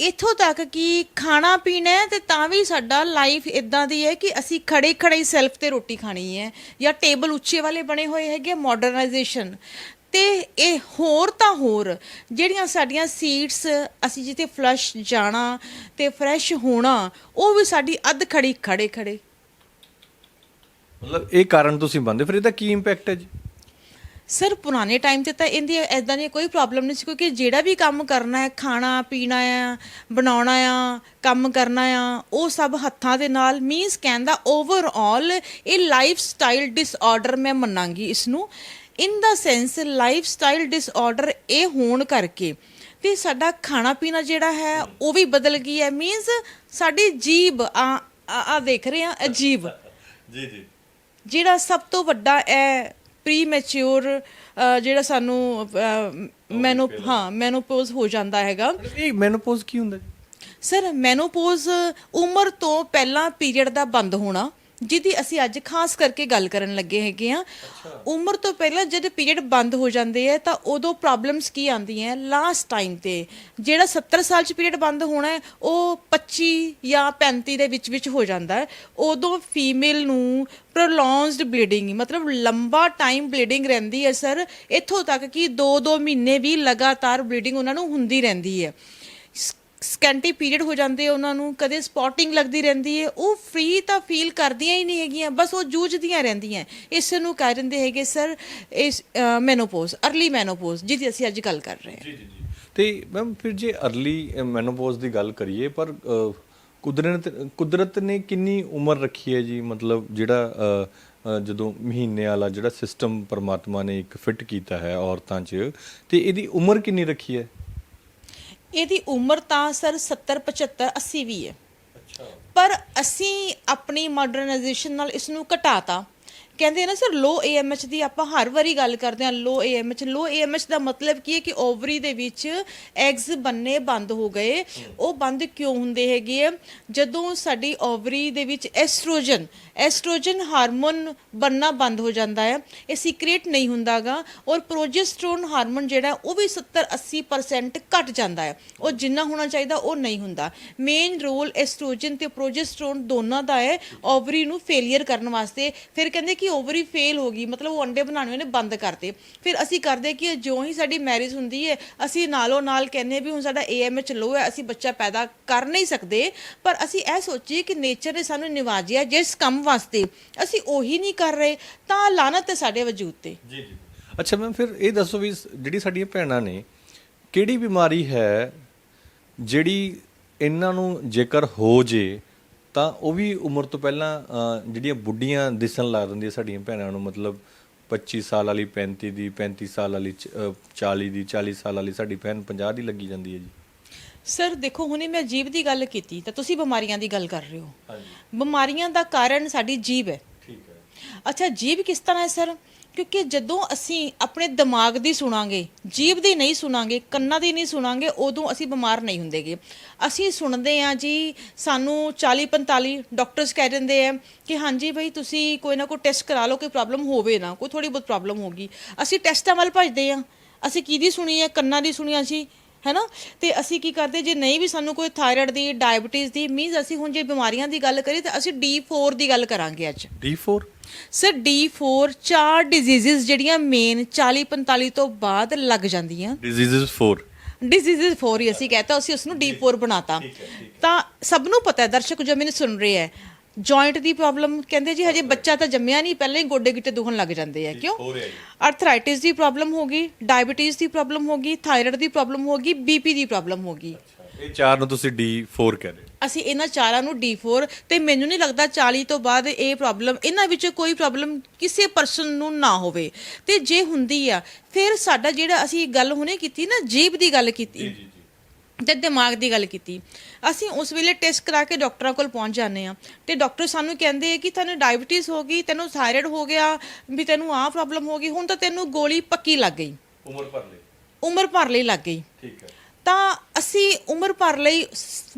ਇਥੋਂ ਤੱਕ ਕਿ ਖਾਣਾ ਪੀਣਾ ਹੈ ਤੇ ਤਾਂ ਵੀ ਸਾਡਾ ਲਾਈਫ ਇਦਾਂ ਦੀ ਹੈ ਕਿ ਅਸੀਂ ਖੜੇ ਖੜੇ ਸੈਲਫ ਤੇ ਰੋਟੀ ਖਾਣੀ ਹੈ ਜਾਂ ਟੇਬਲ ਉੱਚੇ ਵਾਲੇ ਬਣੇ ਹੋਏ ਹੈਗੇ ਮਾਡਰਨਾਈਜੇਸ਼ਨ ਤੇ ਇਹ ਹੋਰ ਤਾਂ ਹੋਰ, ਜਿਹੜੀਆਂ ਸਾਡੀਆਂ ਸੀਟਸ ਅਸੀਂ ਜਿੱਥੇ ਫਲਸ਼ ਜਾਣਾ ਤੇ ਫਰੈਸ਼ ਹੋਣਾ, ਉਹ ਵੀ ਸਾਡੀ ਅੱਧ ਖੜੀ ਖੜੇ ਖੜੇ। ਮਤਲਬ ਇਹ ਕਾਰਨ ਤੁਸੀਂ ਮੰਨਦੇ ਫਿਰ ਇਹਦਾ ਕੀ ਇੰਪੈਕਟ ਹੈ ਜੀ? ਸਰ ਪੁਰਾਣੇ ਟਾਈਮ ਤੇ ਤਾਂ ਇਹਦੀ ਐਦਾਂ ਦੀ ਕੋਈ ਪ੍ਰੋਬਲਮ ਨਹੀਂ ਸੀ ਕਿਉਂਕਿ ਜਿਹੜਾ ਵੀ ਕੰਮ ਕਰਨਾ ਹੈ ਖਾਣਾ ਪੀਣਾ ਆ ਬਣਾਉਣਾ ਆ ਕੰਮ ਕਰਨਾ ਆ ਉਹ ਸਭ ਹੱਥਾਂ ਦੇ ਨਾਲ ਮੀਨਸ ਕਹਿੰਦਾ ਓਵਰਆਲ ਇਹ ਲਾਈਫ ਸਟਾਈਲ ਡਿਸਆਰਡਰ ਮੈਂ ਮੰਨਾਂਗੀ ਇਸ ਨੂੰ in the sense lifestyle disorder ਇਹ ਹੋਣ ਕਰਕੇ ਤੇ ਸਾਡਾ ਖਾਣਾ ਪੀਣਾ ਜਿਹੜਾ ਹੈ ਉਹ ਵੀ ਬਦਲ ਗਈ ਹੈ। ਮੀਨਸ ਸਾਡੀ ਜੀਬ ਆ ਆ ਦੇਖ ਰਹੇ ਆ ਅਜੀਬ। ਜੀ ਜੀ। ਜਿਹੜਾ ਸਭ ਤੋਂ ਵੱਡਾ ਹੈ ਪ੍ਰੀ ਮੈਚੁਰ ਜਿਹੜਾ ਸਾਨੂੰ ਮੈਨੋ ਹਾਂ ਮੈਨੋਪੋਜ਼ ਹੋ ਜਾਂਦਾ ਹੈਗਾ। ਇਹ ਮੈਨੋਪੌਜ਼ ਕੀ ਹੁੰਦਾ ਜੀ? ਸਰ ਮੈਨੋਪੋਜ਼ ਉਮਰ ਤੋਂ ਪਹਿਲਾਂ ਪੀਰੀਅਡ ਦਾ ਬੰਦ ਹੋਣਾ। ਜਿਹਦੀ ਅਸੀਂ ਅੱਜ ਖਾਸ ਕਰਕੇ ਗੱਲ ਕਰਨ ਲੱਗੇ ਹੈਗੇ ਆ ਉਮਰ ਤੋਂ ਪਹਿਲਾਂ ਜਦ ਪੀਰੀਅਡ ਬੰਦ ਹੋ ਜਾਂਦੇ ਆ ਤਾਂ ਉਦੋਂ ਪ੍ਰੋਬਲਮਸ ਕੀ ਆਉਂਦੀਆਂ ਲਾਸਟ ਟਾਈਮ ਤੇ ਜਿਹੜਾ 70 ਸਾਲ ਚ ਪੀਰੀਅਡ ਬੰਦ ਹੋਣਾ ਹੈ ਉਹ 25 ਜਾਂ 35 ਦੇ ਵਿੱਚ ਵਿੱਚ ਹੋ ਜਾਂਦਾ ਹੈ। ਉਦੋਂ ਫੀਮੇਲ ਨੂੰ ਪ੍ਰੋਲੌਂਗਡ ਬਲੀਡਿੰਗ ਮਤਲਬ ਲੰਬਾ ਟਾਈਮ ਬਲੀਡਿੰਗ ਰਹਿੰਦੀ ਹੈ ਸਰ ਇੱਥੋਂ ਤੱਕ ਕਿ 2-2 ਮਹੀਨੇ ਵੀ ਲਗਾਤਾਰ ਬਲੀਡਿੰਗ ਉਹਨਾਂ ਨੂੰ ਹੁੰਦੀ ਰਹਿੰਦੀ ਹੈ। ਸਕੈਂਟੀ ਪੀਰੀਅਡ ਹੋ ਜਾਂਦੇ ਉਹਨਾਂ ਨੂੰ, ਕਦੇ ਸਪੋਟਿੰਗ ਲੱਗਦੀ ਰਹਿੰਦੀ ਹੈ ਉਹ ਫ੍ਰੀ ਤਾਂ ਫੀਲ ਕਰਦੀਆਂ ਹੀ ਨਹੀਂ ਹੈਗੀਆਂ, ਬਸ ਉਹ ਜੂਝਦੀਆਂ ਰਹਿੰਦੀਆਂ। ਇਸ ਨੂੰ ਕਹਿ ਦਿੰਦੇ ਹੈਗੇ ਸਰ ਇਸ ਮੈਨੋਪੋਜ਼ अर्ਲੀ ਮੈਨੋਪੋਜ਼ ਜਿਹਦੀ ਅਸੀਂ ਅੱਜ ਗੱਲ ਕਰ ਰਹੇ ਹਾਂ। ਜੀ ਜੀ ਜੀ। ਤੇ ਮੈਮ, ਫਿਰ ਜੇ अर्ਲੀ ਮੈਨੋਪੋਜ਼ ਦੀ ਗੱਲ ਕਰੀਏ, ਪਰ ਕੁਦਰਤ ਕੁਦਰਤ ਨੇ ਕਿੰਨੀ ਉਮਰ ਰੱਖੀ ਹੈ ਜੀ? ਮਤਲਬ ਜਿਹੜਾ ਜਦੋਂ ਮਹੀਨੇ ਵਾਲਾ ਜਿਹੜਾ ਸਿਸਟਮ ਪਰਮਾਤਮਾ ਨੇ ਇੱਕ ਫਿੱਟ ਕੀਤਾ ਹੈ ਔਰਤਾਂ 'ਚ, ਤੇ ਇਹਦੀ ਉਮਰ ਕਿੰਨੀ ਰੱਖੀ ਹੈ? ਇਹਦੀ ਉਮਰ ਤਾਂ ਸਰ 70 75 80 ਵੀ ਹੈ। ਅੱਛਾ। ਪਰ ਅਸੀਂ ਆਪਣੀ ਮਾਡਰਨਾਈਜੇਸ਼ਨ ਨਾਲ ਇਸ ਨੂੰ ਘਟਾਤਾ। ਕਹਿੰਦੇ ਆ ਨਾ ਸਰ ਲੋ ਏਐਮਐਚ ਦੀ ਆਪਾਂ ਹਰ ਵਾਰੀ ਗੱਲ ਕਰਦੇ ਹਾਂ ਲੋ ਏਐਮਐਚ ਲੋ ਏਐਮਐਚ ਦਾ ਮਤਲਬ ਕੀ ਹੈ ਕਿ ਓਵਰੀ ਦੇ ਵਿੱਚ ਐਗਸ ਬੰਨੇ ਬੰਦ ਹੋ ਗਏ। ਉਹ ਬੰਦ ਕਿਉਂ ਹੁੰਦੇ ਹੈਗੇ ਆ? ਜਦੋਂ ਸਾਡੀ ਓਵਰੀ ਦੇ ਵਿੱਚ ਐਸਟ੍ਰੋਜਨ ਐਸਟ੍ਰੋਜਨ ਹਾਰਮੋਨ ਬੰਨਾ ਬੰਦ ਹੋ ਜਾਂਦਾ ਹੈ ਇਹ ਸੀਕ੍ਰੀਟ ਨਹੀਂ ਹੁੰਦਾਗਾ। ਔਰ ਪ੍ਰੋਜੈਸਟਰੋਨ ਹਾਰਮੋਨ ਜਿਹੜਾ, ਉਹ ਵੀ 70 80% ਘਟ ਜਾਂਦਾ ਹੈ ਉਹ ਜਿੰਨਾ ਹੋਣਾ ਚਾਹੀਦਾ, ਉਹ ਨਹੀਂ ਹੁੰਦਾ। ਮੇਨ ਰੋਲ ਐਸਟ੍ਰੋਜਨ ਤੇ ਪ੍ਰੋਜੈਸਟਰੋਨ ਦੋਨਾਂ ਦਾ ਹੈ ਓਵਰੀ ਨੂੰ ਫੇਲਿਅਰ ਕਰਨ ਵਾਸਤੇ। ਫਿਰ ਕਹਿੰਦੇ ਕਿ ਓਵਰੀ ਫੇਲ ਹੋ ਗਈ, ਮਤਲਬ ਉਹ ਅੰਡੇ ਬਣਾਉਣੇ ਨੇ ਬੰਦ ਕਰਤੇ। ਫਿਰ ਅਸੀਂ ਕਰਦੇ ਕਿ ਜਿਉਂ ਹੀ ਸਾਡੀ ਮੈਰਿਜ ਹੁੰਦੀ ਹੈ ਅਸੀਂ ਨਾਲੋਂ ਨਾਲ ਕਹਿੰਦੇ ਵੀ ਹੁਣ ਸਾਡਾ ਏਐਮਐਚ ਲੋ ਹੈ, ਅਸੀਂ ਬੱਚਾ ਪੈਦਾ ਕਰ ਨਹੀਂ ਸਕਦੇ, ਪਰ ਅਸੀਂ ਇਹ ਸੋਚੀਏ ਕਿ ਨੇਚਰ ਨੇ ਸਾਨੂੰ ਨਿਵਾਜਿਆ ਜਿਸ ਕੰਮ ਵਾਸਤੇ। ਅਸੀਂ ਉਹੀ ਨਹੀਂ ਕਰ ਰਹੇ, ਤਾਂ ਲਾਨਤ ਹੈ ਸਾਡੇ ਵਜੂਦ ਤੇ। ਜੀ ਜੀ। ਅੱਛਾ ਮੈਮ ਫਿਰ ਇਹ ਦੱਸੋ ਵੀ ਜਿਹੜੀ ਸਾਡੀਆਂ ਭੈਣਾਂ ਨੇ, ਕਿਹੜੀ ਬਿਮਾਰੀ ਹੈ ਜਿਹੜੀ ਇਹਨਾਂ ਨੂੰ ਜੇਕਰ ਹੋ ਜੇ ਤਾਂ ਉਹ ਵੀ ਉਮਰ ਤੋਂ ਪਹਿਲਾਂ ਜਿਹੜੀਆਂ ਬੁੱਢੀਆਂ ਦਿਸਣ ਲੱਗ ਜਾਂਦੀਆਂ ਸਾਡੀਆਂ ਭੈਣਾਂ ਨੂੰ ਮਤਲਬ 25 ਸਾਲ ਵਾਲੀ 35 ਦੀ 35 ਸਾਲ ਵਾਲੀ ਚ- ਅ, 40 ਦੀ 40 ਸਾਲ ਵਾਲੀ ਸਾਡੀ ਭੈਣ 50 ਦੀ ਲੱਗੀ ਜਾਂਦੀ ਹੈ ਜੀ। ਸਰ ਦੇਖੋ ਹੁਣੇ ਮੈਂ ਜੀਭ ਦੀ ਗੱਲ ਕੀਤੀ ਤਾਂ ਤੁਸੀਂ ਬਿਮਾਰੀਆਂ ਦੀ ਗੱਲ ਕਰ ਰਹੇ ਹੋ। ਹਾਂਜੀ। ਬਿਮਾਰੀਆਂ ਦਾ ਕਾਰਨ ਸਾਡੀ ਜੀਭ ਹੈ। ਠੀਕ ਹੈ। ਅੱਛਾ ਜੀਭ ਕਿਸ ਤਰ੍ਹਾਂ ਹੈ ਸਰ ਕਿਉਂਕਿ ਜਦੋਂ ਅਸੀਂ ਆਪਣੇ ਦਿਮਾਗ ਦੀ ਸੁਣਾਂਗੇ, ਜੀਭ ਦੀ ਨਹੀਂ ਸੁਣਾਂਗੇ, ਕੰਨਾਂ ਦੀ ਨਹੀਂ ਸੁਣਾਂਗੇ, ਉਦੋਂ ਅਸੀਂ ਬਿਮਾਰ ਨਹੀਂ ਹੁੰਦੇਗੇ। ਅਸੀਂ ਸੁਣਦੇ ਆ ਜੀ, ਸਾਨੂੰ 40 45 ਡਾਕਟਰਸ ਕਹਿ ਦਿੰਦੇ ਆ ਕਿ ਹਾਂਜੀ ਬਈ ਤੁਸੀਂ ਕੋਈ ਨਾ ਕੋਈ ਟੈਸਟ ਕਰਾ ਲਓ, ਕੋਈ ਪ੍ਰੋਬਲਮ ਹੋਵੇ ਨਾ, ਕੋਈ ਥੋੜੀ ਬਹੁਤ ਪ੍ਰੋਬਲਮ ਹੋਗੀ ਅਸੀਂ ਟੈਸਟਾਂ ਵੱਲ ਭੱਜਦੇ ਆ ਅਸੀਂ ਕਿਹਦੀ ਸੁਣੀ ਹੈ? ਕੰਨਾਂ ਦੀ ਸੁਣੀ ਅਸੀਂ। ਹੈਨਾ? ਤੇ ਅਸੀਂ ਕੀ ਕਰਦੇ ਜੇ ਨਹੀਂ ਵੀ ਸਾਨੂੰ ਕੋਈ ਥਾਇਰਾਇਡ ਦੀ ਡਾਇਬੀਟੀਜ਼ ਦੀ ਮੀਨਸ ਅਸੀਂ ਹੁਣ ਜੇ ਬਿਮਾਰੀਆਂ ਦੀ ਗੱਲ ਕਰੀਏ ਤਾਂ ਅਸੀਂ D4 ਦੀ ਗੱਲ ਕਰਾਂਗੇ ਅੱਜ। D4 ਸਰ D4 ਚਾਰ ਡਿਜ਼ੀਜ਼ਸ ਜਿਹੜੀਆਂ ਮੇਨ 40 45 ਤੋਂ ਬਾਅਦ ਲੱਗ ਜਾਂਦੀਆਂ। Diseases 4 ਡਿਜ਼ੀਜ਼ਸ 4 ਹੀ ਅਸੀਂ ਕਹਤਾ ਅਸੀਂ ਉਸ ਨੂੰ D4 ਬਣਾਤਾ। ਤਾਂ ਸਭ ਨੂੰ ਪਤਾ ਹੈ ਦਰਸ਼ਕ ਜੋ ਮੈਨੂੰ ਸੁਣ ਰਹੇ ਹੈ ਜੁਆਇੰਟ ਦੀ ਪ੍ਰੋਬਲਮ ਕਹਿੰਦੇ ਜੀ ਹਜੇ ਬੱਚਾ ਤਾਂ ਜੰਮਿਆ ਨਹੀਂ ਪਹਿਲਾਂ ਹੀ ਗੋਡੇ ਗਿੱਟੇ ਦੁਖਣ ਲੱਗ ਜਾਂਦੇ ਆ। ਕਿਉਂ? ਆਰਥਰਾਈਟਿਸ ਦੀ ਪ੍ਰੋਬਲਮ ਹੋ ਗਈ ਡਾਇਬੀਟੀਜ਼ ਦੀ ਪ੍ਰੋਬਲਮ ਹੋ ਗਈ ਥਾਇਰਾਇਡ ਦੀ ਪ੍ਰੋਬਲਮ ਹੋ ਗਈ ਬੀਪੀ ਦੀ ਪ੍ਰੋਬਲਮ ਹੋ ਗਈ। ਇਹ ਚਾਰ ਨੂੰ ਤੁਸੀਂ D4 ਕਹਿ ਰਹੇ ਹੋ। ਅਸੀਂ ਇਹਨਾਂ ਚਾਰਾਂ ਨੂੰ D4 ਤੇ ਮੈਨੂੰ ਨਹੀਂ ਲੱਗਦਾ 40 ਤੋਂ ਬਾਅਦ ਇਹ ਪ੍ਰੋਬਲਮ ਇਹਨਾਂ ਵਿੱਚ ਕੋਈ ਪ੍ਰੋਬਲਮ ਕਿਸੇ ਪਰਸਨ ਨੂੰ ਨਾ ਹੋਵੇ। ਤੇ ਜੇ ਹੁੰਦੀ ਆ ਫਿਰ ਸਾਡਾ ਜਿਹੜਾ ਅਸੀਂ ਗੱਲ ਹੁਣੇ ਕੀਤੀ ਨਾ ਜੀਬ ਦੀ ਗੱਲ ਕੀਤੀ। ਤੇ ਦਿਮਾਗ ਦੀ ਗੱਲ ਕੀਤੀ। ਅਸੀਂ ਉਸ ਵੇਲੇ ਟੈਸਟ ਕਰਾ ਕੇ ਡਾਕਟਰਾਂ ਕੋਲ ਪਹੁੰਚ ਜਾਂਦੇ ਆ ਤੇ ਡਾਕਟਰ ਸਾਨੂੰ ਕਹਿੰਦੇ ਆ ਕਿ ਤੈਨੂੰ ਡਾਇਬੀਟੀਜ਼ ਹੋ ਗਈ ਤੈਨੂੰ ਥਾਇਰਾਇਡ ਹੋ ਗਿਆ ਵੀ ਤੈਨੂੰ ਆਹ ਪ੍ਰੋਬਲਮ ਹੋ ਗਈ ਹੁਣ ਤਾਂ ਤੈਨੂੰ ਗੋਲੀ ਪੱਕੀ ਲੱਗ ਗਈ। ਉਮਰ ਭਰ ਲਈ। ਉਮਰ ਭਰ ਲਈ ਲੱਗ ਗਈ। ਠੀਕ ਹੈ। ਤਾਂ ਅਸੀਂ ਉਮਰ ਭਰ ਲਈ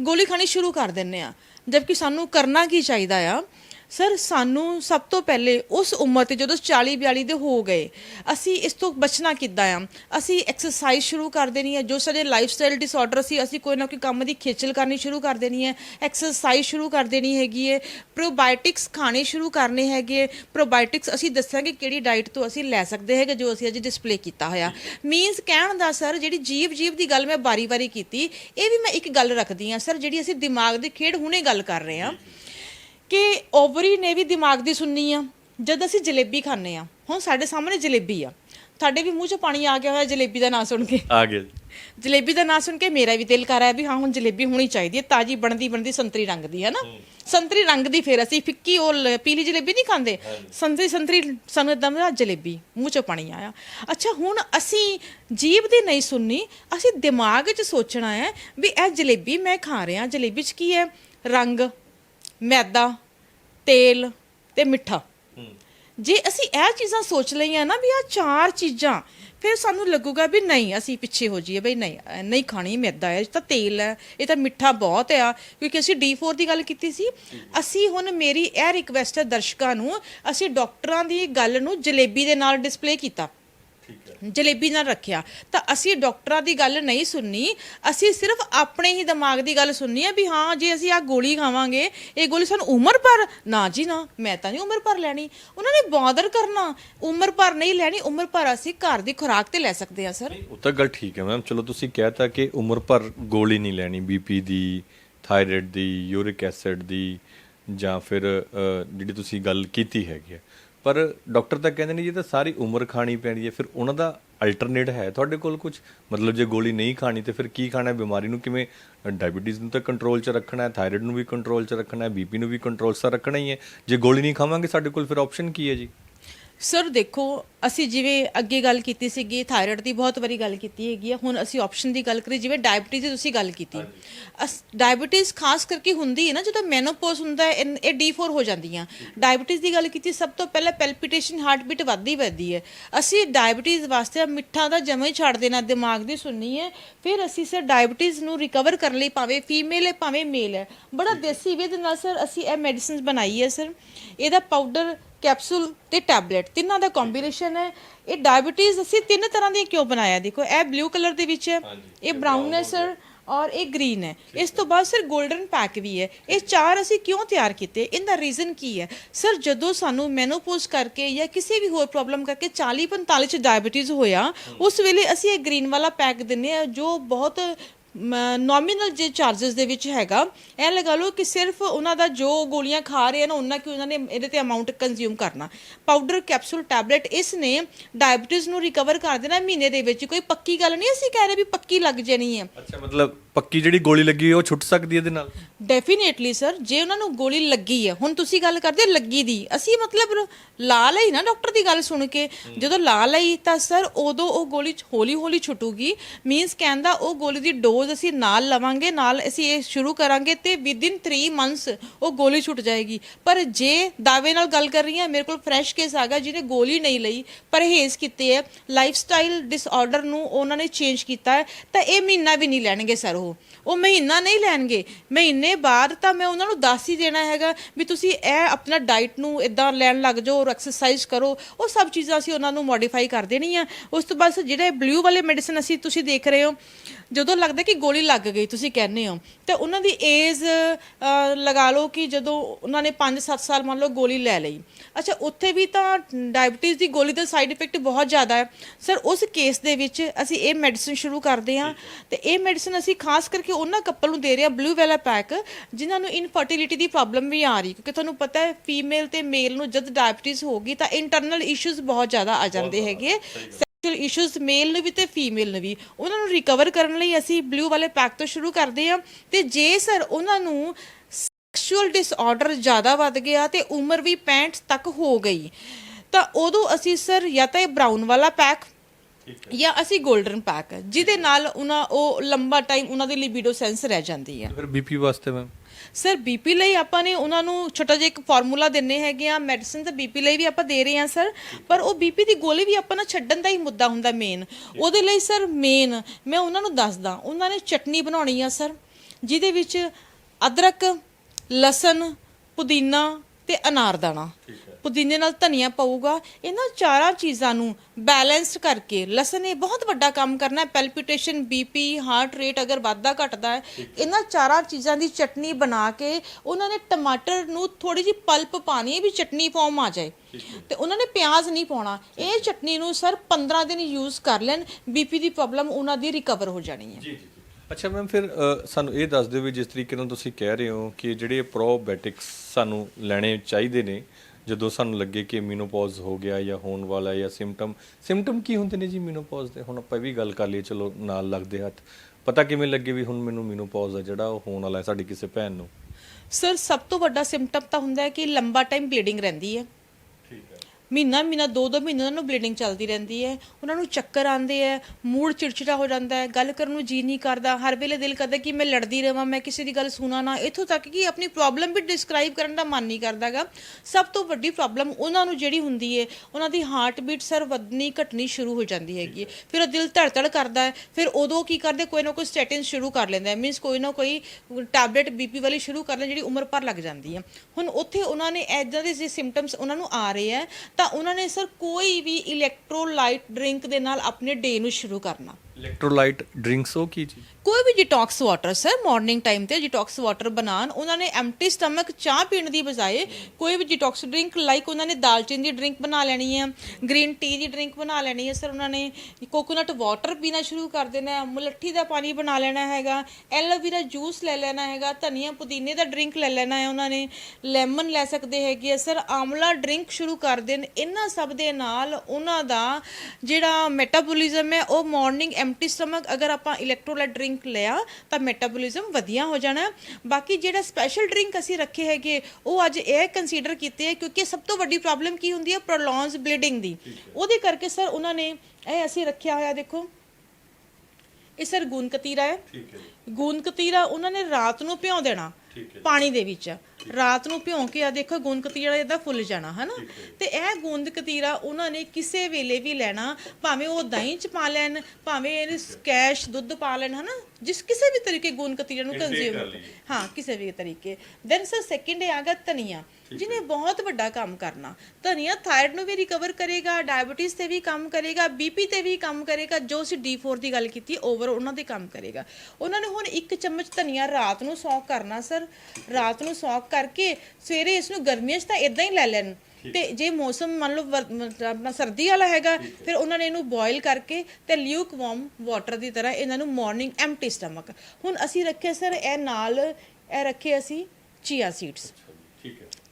ਗੋਲੀ ਖਾਣੀ ਸ਼ੁਰੂ ਕਰ ਦਿੰਨੇ ਆ ਜਦਕਿ ਸਾਨੂੰ ਕਰਨਾ ਕੀ ਚਾਹੀਦਾ ਆ ਸਰ, ਸਾਨੂੰ ਸਭ ਤੋਂ ਪਹਿਲੇ ਉਸ ਉਮਰ ਤੇ ਜਦੋਂ 40 42 ਦੇ ਹੋ ਗਏ, ਅਸੀਂ ਇਸ ਤੋਂ ਬਚਣਾ ਕਿੱਦਾਂ ਆ? ਅਸੀਂ ਐਕਸਰਸਾਈਜ਼ ਸ਼ੁਰੂ ਕਰ ਦੇਣੀ ਹੈ, ਜੋ ਸਾਡੇ ਲਾਈਫ ਸਟਾਈਲ ਡਿਸਆਰਡਰ ਸੀ, ਅਸੀਂ ਕੋਈ ਨਾ ਕੋਈ ਕੰਮ ਦੀ ਖੇਚਲ ਕਰਨੀ ਸ਼ੁਰੂ ਕਰ ਦੇਣੀ ਹੈ ਐਕਸਰਸਾਈਜ਼ ਸ਼ੁਰੂ ਕਰ ਦੇਣੀ ਹੈਗੀ ਹੈ ਪ੍ਰੋਬਾਇਓਟਿਕਸ ਖਾਣੇ ਸ਼ੁਰੂ ਕਰਨੇ ਹੈਗੇ ਪ੍ਰੋਬਾਇਓਟਿਕਸ ਅਸੀਂ ਦੱਸਾਂਗੇ ਕਿਹੜੀ ਡਾਈਟ ਤੋਂ ਅਸੀਂ ਲੈ ਸਕਦੇ ਹੈਗੇ, ਜੋ ਅਸੀਂ ਅੱਜ ਡਿਸਪਲੇ ਕੀਤਾ ਹੋਇਆ। ਮੀਨਸ ਕਹਿਣ ਦਾ ਸਰ, ਜਿਹੜੀ ਜੀਵ ਜੀਵ ਦੀ ਗੱਲ ਮੈਂ ਬਾਰੀ-ਬਾਰੀ ਕੀਤੀ, ਇਹ ਵੀ ਮੈਂ ਇੱਕ ਗੱਲ ਰੱਖਦੀ ਹਾਂ, ਸਰ, ਜਿਹੜੀ ਅਸੀਂ ਦਿਮਾਗ ਦੀ ਖੇਡ ਹੁਣੇ ਗੱਲ ਕਰ ਰਹੇ ਹਾਂ। ਕਿ ਓਵਰੀ ਨੇ ਵੀ ਦਿਮਾਗ ਦੀ ਸੁਣਨੀ ਆ ਜਦ ਅਸੀਂ ਜਲੇਬੀ ਖਾਂਦੇ ਆ। ਹੁਣ ਸਾਡੇ ਸਾਹਮਣੇ ਜਲੇਬੀ ਆ। ਤੁਹਾਡੇ ਵੀ ਮੂੰਹ 'ਚ ਪਾਣੀ ਆ ਗਿਆ ਹੋਇਆ ਜਲੇਬੀ ਦਾ ਨਾਂ ਸੁਣ ਕੇ। ਆ ਗਿਆ ਜੀ। ਜਲੇਬੀ ਦਾ ਨਾਂ ਸੁਣ ਕੇ ਮੇਰਾ ਵੀ ਦਿਲ ਕਰ ਰਿਹਾ ਵੀ ਹਾਂ ਹੁਣ ਜਲੇਬੀ ਹੋਣੀ ਚਾਹੀਦੀ ਹੈ ਤਾਜੀ ਬਣਦੀ ਬਣਦੀ ਸੰਤਰੀ ਰੰਗ ਦੀ ਹੈ ਨਾ? ਸੰਤਰੀ ਰੰਗ ਦੀ ਫੇਰ ਅਸੀਂ ਫਿੱਕੀ ਉਹ ਲ- ਪੀਲੀ ਜਲੇਬੀ ਨਹੀਂ ਖਾਂਦੇ? ਸੰਤਰੀ ਸੰਤਰੀ ਸਾਨੂੰ ਇਦਾਂ ਦਾ ਜਲੇਬੀ ਮੂੰਹ 'ਚ ਪਾਣੀ ਆਇਆ। ਅੱਛਾ ਹੁਣ ਅਸੀਂ ਜੀਭ ਦੀ ਨਹੀਂ ਸੁਣਨੀ ਅਸੀਂ ਦਿਮਾਗ 'ਚ ਸੋਚਣਾ ਹੈ ਵੀ ਇਹ ਜਲੇਬੀ ਮੈਂ ਖਾ ਰਿਹਾ ਜਲੇਬੀ 'ਚ ਕੀ ਹੈ? ਰੰਗ। ਮੈਦਾ ਤੇਲ ਤੇ ਮਿੱਠਾ। ਜੇ ਅਸੀਂ ਇਹ ਚੀਜ਼ਾਂ ਸੋਚ ਲਈਆਂ ਨਾ ਵੀ ਆ ਚਾਰ ਚੀਜ਼ਾਂ ਫਿਰ ਸਾਨੂੰ ਲੱਗੂਗਾ ਵੀ ਨਹੀਂ ਅਸੀਂ ਪਿੱਛੇ ਹੋ ਜਾਈਏ ਬਈ ਨਹੀਂ ਨਹੀਂ ਖਾਣੀ ਮੈਦਾ ਹੈ ਇਹ ਤਾਂ ਤੇਲ ਹੈ ਇਹ ਤਾਂ ਮਿੱਠਾ ਬਹੁਤ ਆ ਕਿਉਂਕਿ ਅਸੀਂ D4 ਦੀ ਗੱਲ ਕੀਤੀ ਸੀ। ਅਸੀਂ ਹੁਣ ਮੇਰੀ ਇਹ ਰਿਕਵੈਸਟ ਹੈ ਦਰਸ਼ਕਾਂ ਨੂੰ ਅਸੀਂ ਡਾਕਟਰਾਂ ਦੀ ਗੱਲ ਨੂੰ ਜਲੇਬੀ ਦੇ ਨਾਲ ਡਿਸਪਲੇ ਕੀਤਾ। ਜਲੇਬੀ ਨਾਲ ਰੱਖਿਆ। ਤਾਂ ਅਸੀਂ ਡਾਕਟਰਾਂ ਦੀ ਗੱਲ ਨਹੀਂ ਸੁਣਨੀ। ਅਸੀਂ ਸਿਰਫ ਆਪਣੇ ਹੀ ਦਿਮਾਗ ਦੀ ਗੱਲ ਸੁਣਨੀ ਹੈ ਵੀ ਹਾਂ ਜੇ ਅਸੀਂ ਆ ਗੋਲੀ ਖਾਵਾਂਗੇ ਇਹ ਗੋਲੀ ਸਾਨੂੰ ਉਮਰ ਭਰ। ਨਾ ਜੀ ਨਾ ਮੈਂ ਤਾਂ ਨਹੀਂ ਉਮਰ ਭਰ ਲੈਣੀ। ਉਹਨਾਂ ਨੇ ਬਾਦਰ ਕਰਨਾ। ਉਮਰ ਭਰ ਨਹੀਂ ਲੈਣੀ ਉਮਰ ਭਰ ਅਸੀਂ ਘਰ ਦੀ ਖੁਰਾਕ ਤੇ ਲੈ ਸਕਦੇ ਹਾਂ ਸਰ। ਉਹ ਤਾਂ ਗੱਲ ਠੀਕ ਹੈ ਮੈਮ। ਚਲੋ ਤੁਸੀਂ ਕਹਿਤਾ ਕਿ ਉਮਰ ਭਰ ਗੋਲੀ ਨਹੀਂ ਲੈਣੀ ਬੀਪੀ ਦੀ ਥਾਇਰਾਇਡ ਦੀ ਯੂਰਿਕ ਐਸਿਡ ਦੀ ਜਾਂ ਫਿਰ ਜਿਹੜੀ ਤੁਸੀਂ ਗੱਲ ਕੀਤੀ ਹੈਗੀ ਹੈ। ਪਰ ਡਾਕਟਰ ਤਾਂ ਕਹਿੰਦੇ ਨੇ ਜੀ ਤਾਂ ਸਾਰੀ ਉਮਰ ਖਾਣੀ ਪੈਣੀ ਹੈ, ਫਿਰ ਉਹਨਾਂ ਦਾ ਅਲਟਰਨੇਟ ਹੈ ਤੁਹਾਡੇ ਕੋਲ ਕੁਝ ਮਤਲਬ ਜੇ ਗੋਲੀ ਨਹੀਂ ਖਾਣੀ ਤੇ ਫਿਰ ਕੀ ਖਾਣਾ ਹੈ? ਬਿਮਾਰੀ ਨੂੰ ਕਿਵੇਂ? ਡਾਇਬੀਟੀਜ਼ ਨੂੰ ਤਾਂ ਕੰਟਰੋਲ 'ਚ ਰੱਖਣਾ ਹੈ ਥਾਇਰਾਇਡ ਨੂੰ ਵੀ ਕੰਟਰੋਲ 'ਚ ਰੱਖਣਾ ਹੈ ਬੀਪੀ ਨੂੰ ਵੀ ਕੰਟਰੋਲ 'ਚ ਰੱਖਣਾ ਹੀ ਹੈ। ਜੇ ਗੋਲੀ ਨਹੀਂ ਖਾਵਾਂਗੇ, ਸਾਡੇ ਕੋਲ ਫਿਰ ਆਪਸ਼ਨ ਕੀ ਹੈ ਜੀ? ਸਰ ਦੇਖੋ ਅਸੀਂ ਜਿਵੇਂ ਅੱਗੇ ਗੱਲ ਕੀਤੀ ਸੀਗੀ ਥਾਇਰਾਇਡ ਦੀ ਬਹੁਤ ਵਾਰੀ ਗੱਲ ਕੀਤੀ ਹੈਗੀ ਆ ਹੁਣ ਅਸੀਂ ਆਪਸ਼ਨ ਦੀ ਗੱਲ ਕਰੀ ਜਿਵੇਂ ਡਾਇਬੀਟੀਜ਼ ਦੀ ਤੁਸੀਂ ਗੱਲ ਕੀਤੀ। ਡਾਇਬੀਟੀਜ਼ ਖਾਸ ਕਰਕੇ ਹੁੰਦੀ ਹੈ ਨਾ ਜਦੋਂ ਮੈਨੋਪੌਜ਼ ਹੁੰਦਾ ਹੈ ਇਹ ਇਹ D4 ਹੋ ਜਾਂਦੀਆਂ। ਡਾਇਬੀਟੀਜ਼ ਦੀ ਗੱਲ ਕੀਤੀ ਸਭ ਤੋਂ ਪਹਿਲਾਂ ਪੈਲਪੀਟੇਸ਼ਨ ਹਾਰਟਬੀਟ ਵੱਧਦੀ ਵੱਧਦੀ ਹੈ। ਅਸੀਂ ਡਾਇਬੀਟੀਜ਼ ਵਾਸਤੇ ਮਿੱਠਾ ਦਾ ਜਮਾ ਹੀ ਛੱਡ ਦੇਣਾ ਦਿਮਾਗ ਦੀ ਸੁਣਨੀ ਹੈ। ਫਿਰ ਅਸੀਂ ਸਰ ਡਾਇਬੀਟੀਜ਼ ਨੂੰ ਰਿਕਵਰ ਕਰਨ ਲਈ ਭਾਵੇਂ ਫੀਮੇਲ ਹੈ ਭਾਵੇਂ ਮੇਲ ਹੈ। ਬੜਾ ਦੇਸੀ ਵਿਧ ਨਾਲ ਸਰ ਅਸੀਂ ਇਹ ਮੈਡੀਸਿਨਸ ਬਣਾਈ ਹੈ ਸਰ ਇਹਦਾ ਪਾਊਡਰ ਕੈਪਸੂਲ ਤੇ ਟੈਬਲੇਟ ਤਿੰਨਾਂ ਦਾ ਕੰਬੀਨੇਸ਼ਨ ਹੈ। ਇਹ ਡਾਇਬੀਟੀਜ਼ ਅਸੀਂ ਤਿੰਨ ਤਰ੍ਹਾਂ ਦੀਆਂ ਕਿਉਂ ਬਣਾਇਆ? ਦੇਖੋ ਇਹ ਬਲੂ ਕਲਰ ਦੇ ਵਿੱਚ ਹੈ ਇਹ ਬ੍ਰਾਊਨ ਹੈ ਸਰ ਔਰ ਇਹ ਗ੍ਰੀਨ ਹੈ। ਇਸ ਤੋਂ ਬਾਅਦ ਸਰ 골ਡਨ ਪੈਕ ਵੀ ਹੈ। ਇਹ ਚਾਰ ਅਸੀਂ ਕਿਉਂ ਤਿਆਰ ਕੀਤੇ? ਇਹਦਾ ਰੀਜ਼ਨ ਕੀ ਹੈ? ਸਰ ਜਦੋਂ ਸਾਨੂੰ ਮੈਨੋਪੋਜ਼ ਕਰਕੇ ਜਾਂ ਕਿਸੇ ਵੀ ਹੋਰ ਪ੍ਰੋਬਲਮ ਕਰਕੇ 40 45 ਚ ਡਾਇਬੀਟੀਜ਼ ਹੋਇਆ ਉਸ ਵੇਲੇ ਅਸੀਂ ਇਹ ਗ੍ਰੀਨ ਵਾਲਾ ਪੈਕ ਦਿੰਨੇ ਆ ਜੋ ਬਹੁਤ ਨੋਮੀਨਲ ਜੇ ਚਾਰजेस ਦੇ ਵਿੱਚ ਹੈਗਾ, ਇਹ ਲਗਾ ਲਓ ਕਿ ਸਿਰਫ ਉਹਨਾਂ ਦਾ ਜੋ ਗੋਲੀਆਂ ਖਾ ਰਹੇ ਨੇ, ਉਹਨਾਂ ਕਿ ਉਹਨਾਂ ਨੇ ਇਹਦੇ ਤੇ ਅਮਾਉਂਟ ਕੰਜ਼ਿਊਮ ਕਰਨਾ। ਪਾਊਡਰ ਕੈਪਸੂਲ ਟੈਬਲੇਟ ਇਸ ਨੇ ਡਾਇਬੀਟੀਜ਼ ਨੂੰ ਰਿਕਵਰ ਕਰ ਦੇਣਾ ਮਹੀਨੇ ਦੇ ਵਿੱਚ। ਕੋਈ ਪੱਕੀ ਗੱਲ ਨਹੀਂ ਅਸੀਂ ਕਹਿ ਰਹੇ ਵੀ ਪੱਕੀ ਲੱਗ ਜਾਣੀ ਹੈ। ਅੱਛਾ, ਮਤਲਬ ਪੱਕੀ ਜਿਹੜੀ ਗੋਲੀ ਲੱਗੀ ਉਹ ਛੁੱਟ ਸਕਦੀ ਹੈ ਇਹਦੇ ਨਾਲ? ਡੈਫੀਨੇਟਲੀ ਸਰ ਜੇ ਉਹਨਾਂ ਨੂੰ ਗੋਲੀ ਲੱਗੀ ਹੈ ਹੁਣ ਤੁਸੀਂ ਗੱਲ ਕਰਦੇ ਹੋ ਲੱਗੀ ਦੀ, ਅਸੀਂ ਮਤਲਬ ਲਾ ਲਈ ਨਾ ਡਾਕਟਰ ਦੀ ਗੱਲ ਸੁਣ ਕੇ। ਜਦੋਂ ਲਾ ਲਈ ਤਾਂ ਸਰ ਉਦੋਂ ਉਹ ਗੋਲੀ ਹੌਲੀ ਹੌਲੀ ਛੁੱਟੂਗੀ। ਮੀਨਸ ਕਹਿੰਦਾ ਉਹ ਗੋਲੀ ਦੀ ਡੋਜ਼ ਅਸੀਂ ਨਾਲ ਲਵਾਂਗੇ, ਨਾਲ ਅਸੀਂ ਇਹ ਸ਼ੁਰੂ ਕਰਾਂਗੇ ਤੇ ਵਿਦਿਨ 3 ਮੰਥਸ ਉਹ ਗੋਲੀ ਛੁੱਟ ਜਾਏਗੀ। ਪਰ ਜੇ ਦਾਅਵੇ ਨਾਲ ਗੱਲ ਕਰ ਰਹੀ ਹਾਂ ਮੇਰੇ ਕੋਲ ਫਰੈਸ਼ ਕੇਸ ਆ ਗਿਆ, ਜਿਹਨੇ ਗੋਲੀ ਨਹੀਂ ਲਈ, ਪਰਹੇਜ਼ ਕੀਤੇ ਹੈ ਲਾਈਫ ਸਟਾਈਲ ਡਿਸਆਰਡਰ ਨੂੰ ਉਹਨਾਂ ਨੇ ਚੇਂਜ ਕੀਤਾ ਹੈ, ਤਾਂ ਇਹ ਮਹੀਨਾ ਵੀ ਨਹੀਂ ਲੈਣਗੇ ਸਰ ਉਹ। exemplo, ਉਹ ਮਹੀਨਾ ਨਹੀਂ ਲੈਣਗੇ। ਮਹੀਨੇ ਬਾਅਦ ਤਾਂ ਮੈਂ ਉਹਨਾਂ ਨੂੰ ਦੱਸ ਹੀ ਦੇਣਾ ਹੈਗਾ ਵੀ ਤੁਸੀਂ ਇਹ ਆਪਣਾ ਡਾਈਟ ਨੂੰ ਇਦਾਂ ਲੈਣ ਲੱਗ ਜਾਓ ਔਰ ਐਕਸਰਸਾਈਜ਼ ਕਰੋ। ਉਹ ਸਭ ਚੀਜ਼ਾਂ ਅਸੀਂ ਉਹਨਾਂ ਨੂੰ ਮੋਡੀਫਾਈ ਕਰ ਦੇਣੀਆਂ। ਉਸ ਤੋਂ ਬਾਅਦ ਜਿਹੜੇ ਬਲੂ ਵਾਲੇ ਮੈਡੀਸਨ ਅਸੀਂ ਤੁਸੀਂ ਦੇਖ ਰਹੇ ਹੋ ਜਦੋਂ ਲੱਗਦਾ ਕਿ ਗੋਲੀ ਲੱਗ ਗਈ ਤੁਸੀਂ ਕਹਿੰਦੇ ਹੋ ਤੇ ਉਹਨਾਂ ਦੀ ਏਜ ਲਗਾ ਲਓ ਕਿ ਜਦੋਂ ਉਹਨਾਂ ਨੇ 5-7 ਸਾਲ ਮੰਨ ਲਓ ਗੋਲੀ ਲੈ ਲਈ। ਅੱਛਾ ਉੱਥੇ ਵੀ ਤਾਂ ਡਾਇਬੀਟੀਜ਼ ਦੀ ਗੋਲੀ ਦਾ ਸਾਈਡ ਇਫੈਕਟ ਬਹੁਤ ਜ਼ਿਆਦਾ ਹੈ। ਸਰ ਉਸ ਕੇਸ ਦੇ ਵਿੱਚ ਅਸੀਂ ਇਹ ਮੈਡੀਸਨ ਸ਼ੁਰੂ ਕਰਦੇ ਹਾਂ ਤੇ ਇਹ ਮੈਡੀਸਨ ਅਸੀਂ ਖਾਸ ਕਰਕੇ ਉਹਨਾਂ ਕਪਲ ਨੂੰ ਦੇ ਰਹੇ ਹਾਂ ਬਲੂ ਵਾਲਾ ਪੈਕ ਜਿਨ੍ਹਾਂ ਨੂੰ ਇਨਫਰਟੀਲਿਟੀ ਦੀ ਪ੍ਰੋਬਲਮ ਵੀ ਆ ਰਹੀ ਕਿਉਂਕਿ ਤੁਹਾਨੂੰ ਪਤਾ ਹੈ ਫੀਮੇਲ ਤੇ ਮੇਲ ਨੂੰ ਜਦ ਡਾਇਬੀਟੀਜ਼ ਹੋਗੀ ਤਾਂ ਇੰਟਰਨਲ ਇਸ਼ੂਜ਼ ਬਹੁਤ ਜ਼ਿਆਦਾ ਆ ਜਾਂਦੇ ਹੈਗੇ ਸੈਕਸ਼ੂਅਲ ਇਸ਼ੂਜ਼ ਮੇਲ ਨੂੰ ਵੀ ਤੇ ਫੀਮੇਲ ਨੂੰ ਵੀ। ਉਹਨਾਂ ਨੂੰ ਰਿਕਵਰ ਕਰਨ ਲਈ ਅਸੀਂ ਬਲੂ ਵਾਲੇ ਪੈਕ ਤੋਂ ਸ਼ੁਰੂ ਕਰਦੇ ਹਾਂ ਤੇ ਜੇ ਸਰ ਉਹਨਾਂ ਨੂੰ ਸੈਕਸ਼ੂਅਲ ਡਿਸਆਰਡਰ ਜ਼ਿਆਦਾ ਵੱਧ ਗਿਆ ਤੇ ਉਮਰ ਵੀ 65 ਤੱਕ ਹੋ ਗਈ ਤਾਂ ਉਦੋਂ ਅਸੀਂ ਸਰ ਜਾਂ ਤਾਂ ਇਹ ਬਰਾਊਨ ਵਾਲਾ ਪੈਕ ਜਾਂ ਅਸੀਂ 골ਡਨ ਪੈਕ ਜਿਹਦੇ ਨਾਲ ਉਹਨਾਂ ਉਹ ਲੰਬਾ ਟਾਈਮ ਉਹਨਾਂ ਦੀ ਲਿਬਿਡੋ ਸੈਂਸ ਰਹਿ ਜਾਂਦੀ ਹੈ। ਫਿਰ ਬੀਪੀ ਵਾਸਤੇ ਮੈਮ? ਸਰ ਬੀਪੀ ਲਈ ਆਪਾਂ ਨੇ ਉਹਨਾਂ ਨੂੰ ਛੋਟਾ ਜਿਹਾ ਇੱਕ ਫਾਰਮੂਲਾ ਦਿੰਨੇ ਹੈਗੇ ਆ ਮੈਡੀਸਿਨ ਤਾਂ ਬੀਪੀ ਲਈ ਵੀ ਆਪਾਂ ਦੇ ਰਹੇ ਹਾਂ ਸਰ ਪਰ ਉਹ ਬੀਪੀ ਦੀ ਗੋਲੀ ਵੀ ਆਪਾਂ ਨਾ ਛੱਡਣ ਦਾ ਹੀ ਮੁੱਦਾ ਹੁੰਦਾ ਮੇਨ ਉਹਦੇ ਲਈ ਸਰ ਮੇਨ ਮੈਂ ਉਹਨਾਂ ਨੂੰ ਦੱਸਦਾ ਉਹਨਾਂ ਨੇ ਚਟਨੀ ਬਣਾਉਣੀ ਆ ਸਰ ਜਿਹਦੇ ਵਿੱਚ ਅਦਰਕ ਲਸਣ ਪੁਦੀਨਾ ਤੇ ਅਨਾਰਦਾਣਾ ਪੁਦੀਨੇ ਨਾਲ ਧਨੀਆ ਪਊਗਾ। ਇਹਨਾਂ ਚਾਰਾਂ ਚੀਜ਼ਾਂ ਨੂੰ ਬੈਲੈਂਸਡ ਕਰਕੇ ਲਸਣ ਇਹ ਬਹੁਤ ਵੱਡਾ ਕੰਮ ਕਰਨਾ ਹੈ। ਪੈਲਪੀਟੇਸ਼ਨ ਬੀਪੀ ਹਾਰਟ ਰੇਟ ਅਗਰ ਵਾਧਾ ਘਟਦਾ ਹੈ ਇਹਨਾਂ ਚਾਰਾਂ ਚੀਜ਼ਾਂ ਦੀ ਚਟਨੀ ਬਣਾ ਕੇ ਉਹਨਾਂ ਨੇ ਟਮਾਟਰ ਨੂੰ ਥੋੜੀ ਜਿਹੀ ਪਲਪ ਪਾਣੀ ਹੈ ਵੀ ਚਟਨੀ ਫਾਰਮ ਆ ਜਾਏ। ਤੇ ਉਹਨਾਂ ਨੇ ਪਿਆਜ਼ ਨਹੀਂ ਪਾਉਣਾ। ਇਹ ਚਟਨੀ ਨੂੰ ਸਰ 15 ਦਿਨ ਯੂਜ਼ ਕਰ ਲੈਣ। ਬੀਪੀ ਦੀ ਪ੍ਰੋਬਲਮ ਉਹਨਾਂ ਦੀ ਰਿਕਵਰ ਹੋ ਜਾਣੀ ਹੈ। ਅੱਛਾ ਮੈਮ, ਫਿਰ ਸਾਨੂੰ ਇਹ ਦੱਸ ਦਿਓ ਵੀ ਜਿਸ ਤਰੀਕੇ ਨਾਲ ਤੁਸੀਂ ਕਹਿ ਰਹੇ ਹੋ ਕਿ ਜਿਹੜੇ ਪ੍ਰੋਬਾਇਓਟਿਕਸ ਸਾਨੂੰ ਲੈਣੇ ਚਾਹੀਦੇ ਨੇ, ਜਦੋਂ ਸਾਨੂੰ ਲੱਗੇ ਕਿ ਮੀਨੋਪੌਜ਼ ਹੋ ਗਿਆ ਜਾਂ ਹੋਣ ਵਾਲਾ ਜਾਂ ਸਿੰਪਟਮ ਸਿੰਪਟਮ ਕੀ ਹੁੰਦੇ ਨੇ ਜੀ ਮੀਨੋਪੌਜ਼ ਦੇ? ਹੁਣ ਆਪਾਂ ਇਹ ਵੀ ਗੱਲ ਕਰ ਲਈਏ, ਚਲੋ ਨਾਲ ਲੱਗਦੇ ਹੱਥ। ਪਤਾ ਕਿਵੇਂ ਲੱਗੇ ਵੀ ਹੁਣ ਮੈਨੂੰ ਮੀਨੋਪੌਜ਼ ਆ, ਜਿਹੜਾ ਉਹ ਹੋਣ ਵਾਲਾ ਹੈ ਸਾਡੀ ਕਿਸੇ ਭੈਣ ਨੂੰ? ਸਰ ਸਭ ਤੋਂ ਵੱਡਾ ਸਿੰਪਟਮ ਤਾਂ ਹੁੰਦਾ ਹੈ ਕਿ ਲੰਬਾ ਟਾਈਮ ਬਲੀਡਿੰਗ ਰਹਿੰਦੀ ਹੈ। ਮਹੀਨਾ ਮਹੀਨਾ, ਦੋ ਦੋ ਮਹੀਨੇ ਉਹਨਾਂ ਨੂੰ ਬਲੀਡਿੰਗ ਚੱਲਦੀ ਰਹਿੰਦੀ ਹੈ। ਉਹਨਾਂ ਨੂੰ ਚੱਕਰ ਆਉਂਦੇ ਹੈ, ਮੂਡ ਚਿੜਚਿੜਾ ਹੋ ਜਾਂਦਾ ਹੈ, ਗੱਲ ਕਰਨ ਨੂੰ ਜੀ ਨਹੀਂ ਕਰਦਾ। ਹਰ ਵੇਲੇ ਦਿਲ ਕਰਦਾ ਕਿ ਮੈਂ ਲੜਦੀ ਰਵਾਂ, ਮੈਂ ਕਿਸੇ ਦੀ ਗੱਲ ਸੁਣਾ ਨਾ। ਇੱਥੋਂ ਤੱਕ ਕਿ ਆਪਣੀ ਪ੍ਰੋਬਲਮ ਵੀ ਡਿਸਕ੍ਰਾਈਬ ਕਰਨ ਦਾ ਮਨ ਨਹੀਂ ਕਰਦਾਗਾ ਸਭ ਤੋਂ ਵੱਡੀ ਪ੍ਰੋਬਲਮ ਉਹਨਾਂ ਨੂੰ ਜਿਹੜੀ ਹੁੰਦੀ ਹੈ, ਉਹਨਾਂ ਦੀ ਹਾਰਟ ਬੀਟ ਸਰ ਵਧਣੀ, ਘਟਣੀ ਸ਼ੁਰੂ ਹੋ ਜਾਂਦੀ ਹੈਗੀ ਹੈ। ਫਿਰ ਉਹ ਦਿਲ ਧੜਧੜ ਕਰਦਾ ਹੈ, ਫਿਰ ਉਦੋਂ ਕੀ ਕਰਦੇ, ਕੋਈ ਨਾ ਕੋਈ ਸਟੈਟਿਨ ਸ਼ੁਰੂ ਕਰ ਲੈਂਦਾ ਹੈ। ਮੀਨਸ ਕੋਈ ਨਾ ਕੋਈ ਟੈਬਲੇਟ ਬੀਪੀ ਵਾਲੀ ਸ਼ੁਰੂ ਕਰ ਲੈਂਦਾ ਜਿਹੜੀ ਉਮਰ ਭਰ ਲੱਗ ਜਾਂਦੀ ਹੈ। ਹੁਣ ਉੱਥੇ ਉਹਨਾਂ ਨੇ ਐਦਾਂ ਦੇ ਜੇ ਸਿੰਪਟਮਸ ਉਹਨਾਂ ਨੂੰ ਆ ਰਹੇ ਹੈ ਤਾਂ ਉਹਨਾਂ ਨੇ ਸਰ ਕੋਈ ਵੀ ਇਲੈਕਟ੍ਰੋਲਾਈਟ ਡਰਿੰਕ ਦੇ ਨਾਲ ਆਪਣੇ ਡੇ ਨੂੰ ਸ਼ੁਰੂ ਕਰਨਾ। ਇਲੈਕਟ੍ਰੋਲਾਈਟ ਡਰਿੰਕਸ ਉਹ ਕੀ ਜੀ ਕੋਈ ਵੀ detox water sir morning time ਤੇ ਡਿਟੌਕਸ ਵਾਟਰ ਬਣਾਉਣ, ਉਹਨਾਂ ਨੇ ਐਮਟੀ ਸਟਮਕ ਚਾਹ ਪੀਣ ਦੀ ਬਜਾਏ ਕੋਈ ਵੀ ਡਿਟੌਕਸ ਡਰਿੰਕ ਲਾਈਕ ਉਹਨਾਂ ਨੇ ਦਾਲਚੀਨੀ ਦੀ ਡਰਿੰਕ ਬਣਾ ਲੈਣੀ ਹੈ ਗ੍ਰੀਨ ਟੀ ਦੀ ਡਰਿੰਕ ਬਣਾ ਲੈਣੀ ਹੈ ਸਰ ਉਹਨਾਂ ਨੇ ਕੋਕੋਨਟ ਵਾਟਰ ਪੀਣਾ ਸ਼ੁਰੂ ਕਰ ਦੇਣਾ ਹੈ ਮੁਲੱਠੀ ਦਾ ਪਾਣੀ ਬਣਾ ਲੈਣਾ ਹੈਗਾ ਐਲੋਵੇਰਾ ਜੂਸ ਲੈ ਲੈਣਾ ਹੈਗਾ, ਧਨੀਆ ਪੁਦੀਨੇ ਦਾ ਡਰਿੰਕ ਲੈ ਲੈਣਾ ਹੈ ਉਹਨਾਂ ਨੇ ਲੈਮਨ ਲੈ ਸਕਦੇ ਹੈਗੇ ਆ ਸਰ ਆਮਲਾ ਡਰਿੰਕ ਸ਼ੁਰੂ ਕਰ ਦੇਣ, ਇਹਨਾਂ ਸਭ ਦੇ ਨਾਲ ਉਹਨਾਂ ਦਾ ਜਿਹੜਾ ਮੈਟਾਬੋਲਿਜ਼ਮ ਹੈ, ਉਹ ਮਾਰਨਿੰਗ ਐਮਟੀ ਸਟਮਕ ਅਗਰ ਆਪਾਂ ਇਲੈਕਟ੍ਰੋਲਾਈਟ ਡਰਿੰਕ ਲਿਆ ਤਾਂ ਮੈਟਾਬੋਲਿਜ਼ਮ ਵਧੀਆ ਹੋ ਜਾਣਾ। ਬਾਕੀ ਜਿਹੜਾ ਸਪੈਸ਼ਲ ਡਰਿੰਕ ਅਸੀਂ ਰੱਖੇ ਹੈਗੇ ਉਹ ਅੱਜ ਇਹ ਕੰਸੀਡਰ ਕੀਤੇ ਹੈ ਕਿਉਂਕਿ ਸਭ ਤੋਂ ਵੱਡੀ ਪ੍ਰੋਬਲਮ ਕੀ ਹੁੰਦੀ ਹੈ ਪ੍ਰੋਲੋਂਸ ਬਲੀਡਿੰਗ ਦੀ। ਉਹਦੇ ਕਰਕੇ ਸਰ ਉਹਨਾਂ ਨੇ ਇਹ ਅਸੀਂ ਰੱਖਿਆ ਹੋਇਆ ਦੇਖੋ। ਇਹ ਸਰ ਗੂੰਦ ਕਤੀਰਾ ਹੈ। ਠੀਕ ਹੈ ਗੂੰਦ ਕਤੀਰਾ ਉਹਨਾਂ ਨੇ ਰਾਤ ਨੂੰ ਭਿਉਂ ਦੇਣਾ। ਪਾਣੀ ਦੇ ਵਿੱਚ। ਰਾਤ ਨੂੰ ਭਿਉਂ ਕੇ ਆ ਦੇਖੋ ਗੂੰਦ ਕਤੀਰਾ ਇਹਦਾ ਫੁੱਲ ਜਾਣਾ ਹਨਾ? ਤੇ ਇਹ ਗੂੰਦ ਕਤੀਰਾ ਉਹਨਾਂ ਨੇ ਕਿਸੇ ਵੇਲੇ ਵੀ ਲੈਣਾ ਭਾਵੇਂ ਉਹ ਦਹੀਂ ਚ ਪਾ ਲੈਣ ਭਾਵੇਂ ਇਹ ਸਕੈਸ਼ ਦੁੱਧ ਪਾ ਲੈਣ ਹਨਾ? ਜਿਸ ਕਿਸੇ ਵੀ ਤਰੀਕੇ ਗੂੰਦ ਕਤੀਰਾ ਨੂੰ ਕੰਜ਼ਿਊਮ ਹਾਂ ਕਿਸੇ ਵੀ ਤਰੀਕੇ। ਦੈਨ ਸਰ ਸੈਕਿੰਡ ਡੇ ਆ ਗਿਆ ਧਨੀਆ। ਜਿਹਨੇ ਬਹੁਤ ਵੱਡਾ ਕੰਮ ਕਰਨਾ। ਧਨੀਆ ਥਾਇਰਾਇਡ ਨੂੰ ਵੀ ਰਿਕਵਰ ਕਰੇਗਾ ਡਾਇਬੀਟੀਜ਼ ਤੇ ਵੀ ਕੰਮ ਕਰੇਗਾ ਬੀਪੀ ਤੇ ਵੀ ਕੰਮ ਕਰੇਗਾ ਜੋ ਅਸੀਂ D4 ਦੀ ਗੱਲ ਕੀਤੀ ਓਵਰ ਉਹਨਾਂ ਦੇ ਕੰਮ ਕਰੇਗਾ। ਉਹਨਾਂ ਨੇ ਹੁਣ ਇੱਕ ਚਮਚ ਧਨੀਆ ਰਾਤ ਨੂੰ ਸੌਕ ਕਰਨਾ ਸਰ ਰਾਤ ਨੂੰ ਸੌਕ ਕਰਕੇ ਸਵੇਰੇ ਇਸ ਨੂੰ ਗਰਮੀਆਂ 'ਚ ਤਾਂ ਇਦਾਂ ਹੀ ਲੈ ਲੈਣ। ਤੇ ਜੇ ਮੌਸਮ ਮੰਨ ਲਓ ਵਰ- ਆਪਣਾ ਸਰਦੀ ਵਾਲਾ ਹੈਗਾ ਫਿਰ ਉਹਨਾਂ ਨੇ ਇਹਨੂੰ ਬੋਇਲ ਕਰਕੇ ਤੇ ਲਿਊਕ ਵਾਰਮ ਵਾਟਰ ਦੀ ਤਰ੍ਹਾਂ ਇਹਨਾਂ ਨੂੰ ਮਾਰਨਿੰਗ ਐਮਟੀ ਸਟਮਕ ਹੁਣ ਅਸੀਂ ਰੱਖੇ ਸਰ ਇਹ ਨਾਲ ਇਹ ਰੱਖੇ ਅਸੀਂ ਚੀਆ ਸੀਡਸ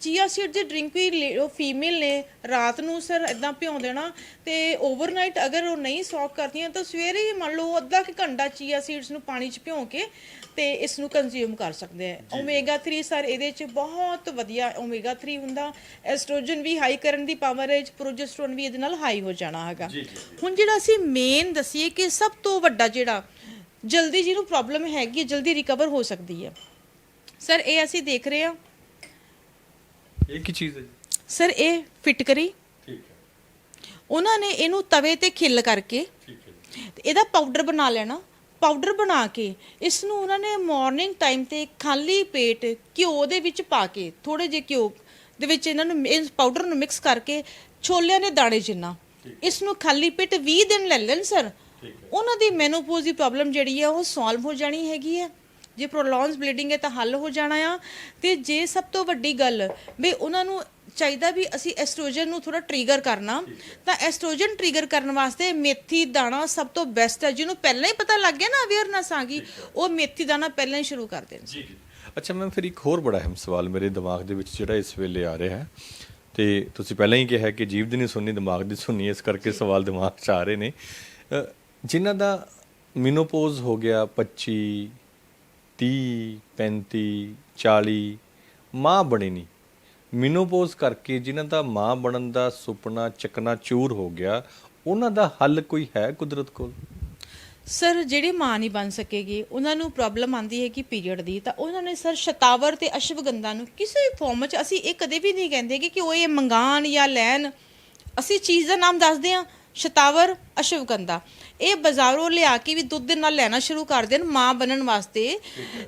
ਚੀਆ ਸੀਡ ਦੀ ਡਰਿੰਕ ਵੀ ਲੇ- ਉਹ ਫੀਮੇਲ ਨੇ ਰਾਤ ਨੂੰ ਸਰ ਇਦਾਂ ਭਿਉਂ ਦੇਣਾ ਤੇ ਓਵਰਨਾਈਟ ਅਗਰ ਉਹ ਨਹੀਂ ਸੌਕ ਕਰਦੀਆਂ ਤਾਂ ਸਵੇਰੇ ਹੀ ਮੰਨ ਲਓ ਅੱਧਾ ਕਿ ਘੰਟਾ ਚੀਆ ਸੀਡਸ ਨੂੰ ਪਾਣੀ 'ਚ ਭਿਉਂ ਕੇ ਤੇ ਇਸ ਨੂੰ ਕੰਜ਼ਿਊਮ ਕਰ ਸਕਦੇ ਆ। ਓਮੇਗਾ 3 ਸਰ ਇਹਦੇ 'ਚ ਬਹੁਤ ਵਧੀਆ ਓਮੇਗਾ 3 ਹੁੰਦਾ। ਐਸਟ੍ਰੋਜਨ ਵੀ ਹਾਈ ਕਰਨ ਦੀ ਪਾਵਰ ਹੈ ਪ੍ਰੋਜੈਸਟਰੋਨ ਵੀ ਇਹਦੇ ਨਾਲ ਹਾਈ ਹੋ ਜਾਣਾ ਹੈਗਾ। ਹੁਣ ਜਿਹੜਾ ਅਸੀਂ ਮੇਨ ਦਸੀਏ ਕਿ ਸਭ ਤੋਂ ਵੱਡਾ ਜਿਹੜਾ ਜਲਦੀ ਜਿਹਨੂੰ ਪ੍ਰੋਬਲਮ ਹੈਗੀ ਜਲਦੀ ਰਿਕਵਰ ਹੋ ਸਕਦੀ ਹੈ। ਸਰ ਇਹ ਅਸੀਂ ਦੇਖ ਰਹੇ ਹਾਂ। ਇਹ ਕੀ ਚੀਜ਼ ਹੈ ਜੀ? ਸਰ ਇਹ ਫਿਟਕਰੀ ਠੀਕ ਹੈ। ਉਹਨਾਂ ਨੇ ਇਹਨੂੰ ਤਵੇ ਤੇ ਖਿੱਲ ਕਰਕੇ ਠੀਕ ਹੈ ਤੇ ਇਹਦਾ ਪਾਊਡਰ ਬਣਾ ਲੈਣਾ। ਪਾਊਡਰ ਬਣਾ ਕੇ ਇਸ ਨੂੰ ਉਹਨਾਂ ਨੇ ਮਾਰਨਿੰਗ ਟਾਈਮ ਤੇ ਖਾਲੀ ਪੇਟ ਘਿਓ ਦੇ ਵਿੱਚ ਪਾ ਕੇ ਥੋੜੇ ਜਿਹੇ ਘਿਓ ਦੇ ਵਿੱਚ ਇਹਨਾਂ ਨੂੰ ਇਸ ਪਾਊਡਰ ਨੂੰ ਮਿਕਸ ਕਰਕੇ ਛੋਲਿਆਂ ਦੇ ਦਾਣੇ ਜਿੰਨਾ ਇਸ ਨੂੰ ਖਾਲੀ ਪੇਟ 20 ਦਿਨ ਲੈ ਲੈਣ ਸਰ। ਉਹਨਾਂ ਦੀ ਮੈਨੋਪੋਜ਼ ਦੀ ਪ੍ਰੋਬਲਮ ਜਿਹੜੀ ਹੈ ਉਹ ਸੋਲਵ ਹੋ ਜਾਣੀ ਹੈਗੀ ਹੈ। ਜੇ ਪ੍ਰੋਲੌਂਗਸ ਬਲੀਡਿੰਗ ਹੈ ਤਾਂ ਹੱਲ ਹੋ ਜਾਣਾ ਆ। ਤੇ ਜੇ ਸਭ ਤੋਂ ਵੱਡੀ ਗੱਲ ਵੀ ਉਹਨਾਂ ਨੂੰ ਚਾਹੀਦਾ ਵੀ ਅਸੀਂ ਐਸਟ੍ਰੋਜਨ ਨੂੰ ਥੋੜਾ ਟ੍ਰਿਗਰ ਕਰਨਾ ਤਾਂ ਐਸਟ੍ਰੋਜਨ ਟ੍ਰਿਗਰ ਕਰਨ ਵਾਸਤੇ ਮੇਥੀ ਦਾਣਾ ਸਭ ਤੋਂ ਬੈਸਟ ਹੈ। ਜਿਹਨੂੰ ਪਹਿਲਾਂ ਹੀ ਪਤਾ ਲੱਗ ਗਿਆ ਨਾ ਅਵੇਅਰਨੈਸ ਆ ਗਈ ਉਹ ਮੇਥੀ ਦਾਣਾ ਪਹਿਲਾਂ ਹੀ ਸ਼ੁਰੂ ਕਰ ਦੇਣ। ਜੀ ਅੱਛਾ ਮੈਮ ਫਿਰ ਇੱਕ ਹੋਰ ਬੜਾ ਅਹਿਮ ਸਵਾਲ ਮੇਰੇ ਦਿਮਾਗ ਦੇ ਵਿੱਚ ਜਿਹੜਾ ਇਸ ਵੇਲੇ ਆ ਰਿਹਾ ਹੈ। ਤੇ ਤੁਸੀਂ ਪਹਿਲਾਂ ਹੀ ਕਿਹਾ ਕਿ ਜੀਵ ਦੀ ਨਹੀਂ ਸੁਣਨੀ ਦਿਮਾਗ ਦੀ ਸੁਣਨੀ ਇਸ ਕਰਕੇ ਸਵਾਲ ਦਿਮਾਗ 'ਚ ਆ ਰਹੇ ਨੇ। ਜਿਨ੍ਹਾਂ ਦਾ ਮਿਨੋਪੋਜ਼ ਹੋ ਗਿਆ 25 30 35 40 ਮਾਂ ਬਣੀ ਨਹੀਂ ਮਿਨੋਪੋਜ਼ ਕਰਕੇ ਜਿਨ੍ਹਾਂ ਦਾ ਮਾਂ ਬਣਨ ਦਾ ਸੁਪਨਾ ਚੱਕਣਾ ਚੂਰ ਹੋ ਗਿਆ, ਉਹਨਾਂ ਦਾ ਹੱਲ ਕੋਈ ਹੈ ਕੁਦਰਤ ਕੋਲ? ਸਰ, ਜਿਹੜੀ ਮਾਂ ਨਹੀਂ ਬਣ ਸਕੇਗੀ, ਉਹਨਾਂ ਨੂੰ ਪ੍ਰੋਬਲਮ ਆਂਦੀ ਹੈ ਕਿ ਪੀਰੀਅਡ ਦੀ, ਤਾਂ ਉਹਨਾਂ ਨੇ ਸਰ ਸ਼ਤਾਵਰ ਤੇ ਅਸ਼ਵਗੰਧਾ ਨੂੰ ਕਿਸੇ ਵੀ ਫਾਰਮ 'ਚ ਅਸੀਂ ਇਹ ਕਦੇ ਵੀ ਨਹੀਂ ਕਹਿੰਦੇ ਕਿ ਕਿ ਉਹ ਇਹ ਮੰਗਾਣ ਜਾਂ ਲੈਣ। ਅਸੀਂ ਚੀਜ਼ ਦਾ ਨਾਮ ਦੱਸਦੇ ਹਾਂ ਸ਼ਤਾਵਰ ਅਸ਼ਵਗੰਧਾ ਇਹ ਬਾਜ਼ਾਰੋਂ ਲਿਆ ਕੇ ਵੀ ਦੁੱਧ ਦੇ ਨਾਲ ਲੈਣਾ ਸ਼ੁਰੂ ਕਰ ਦੇਣ ਮਾਂ ਬਣਨ ਵਾਸਤੇ।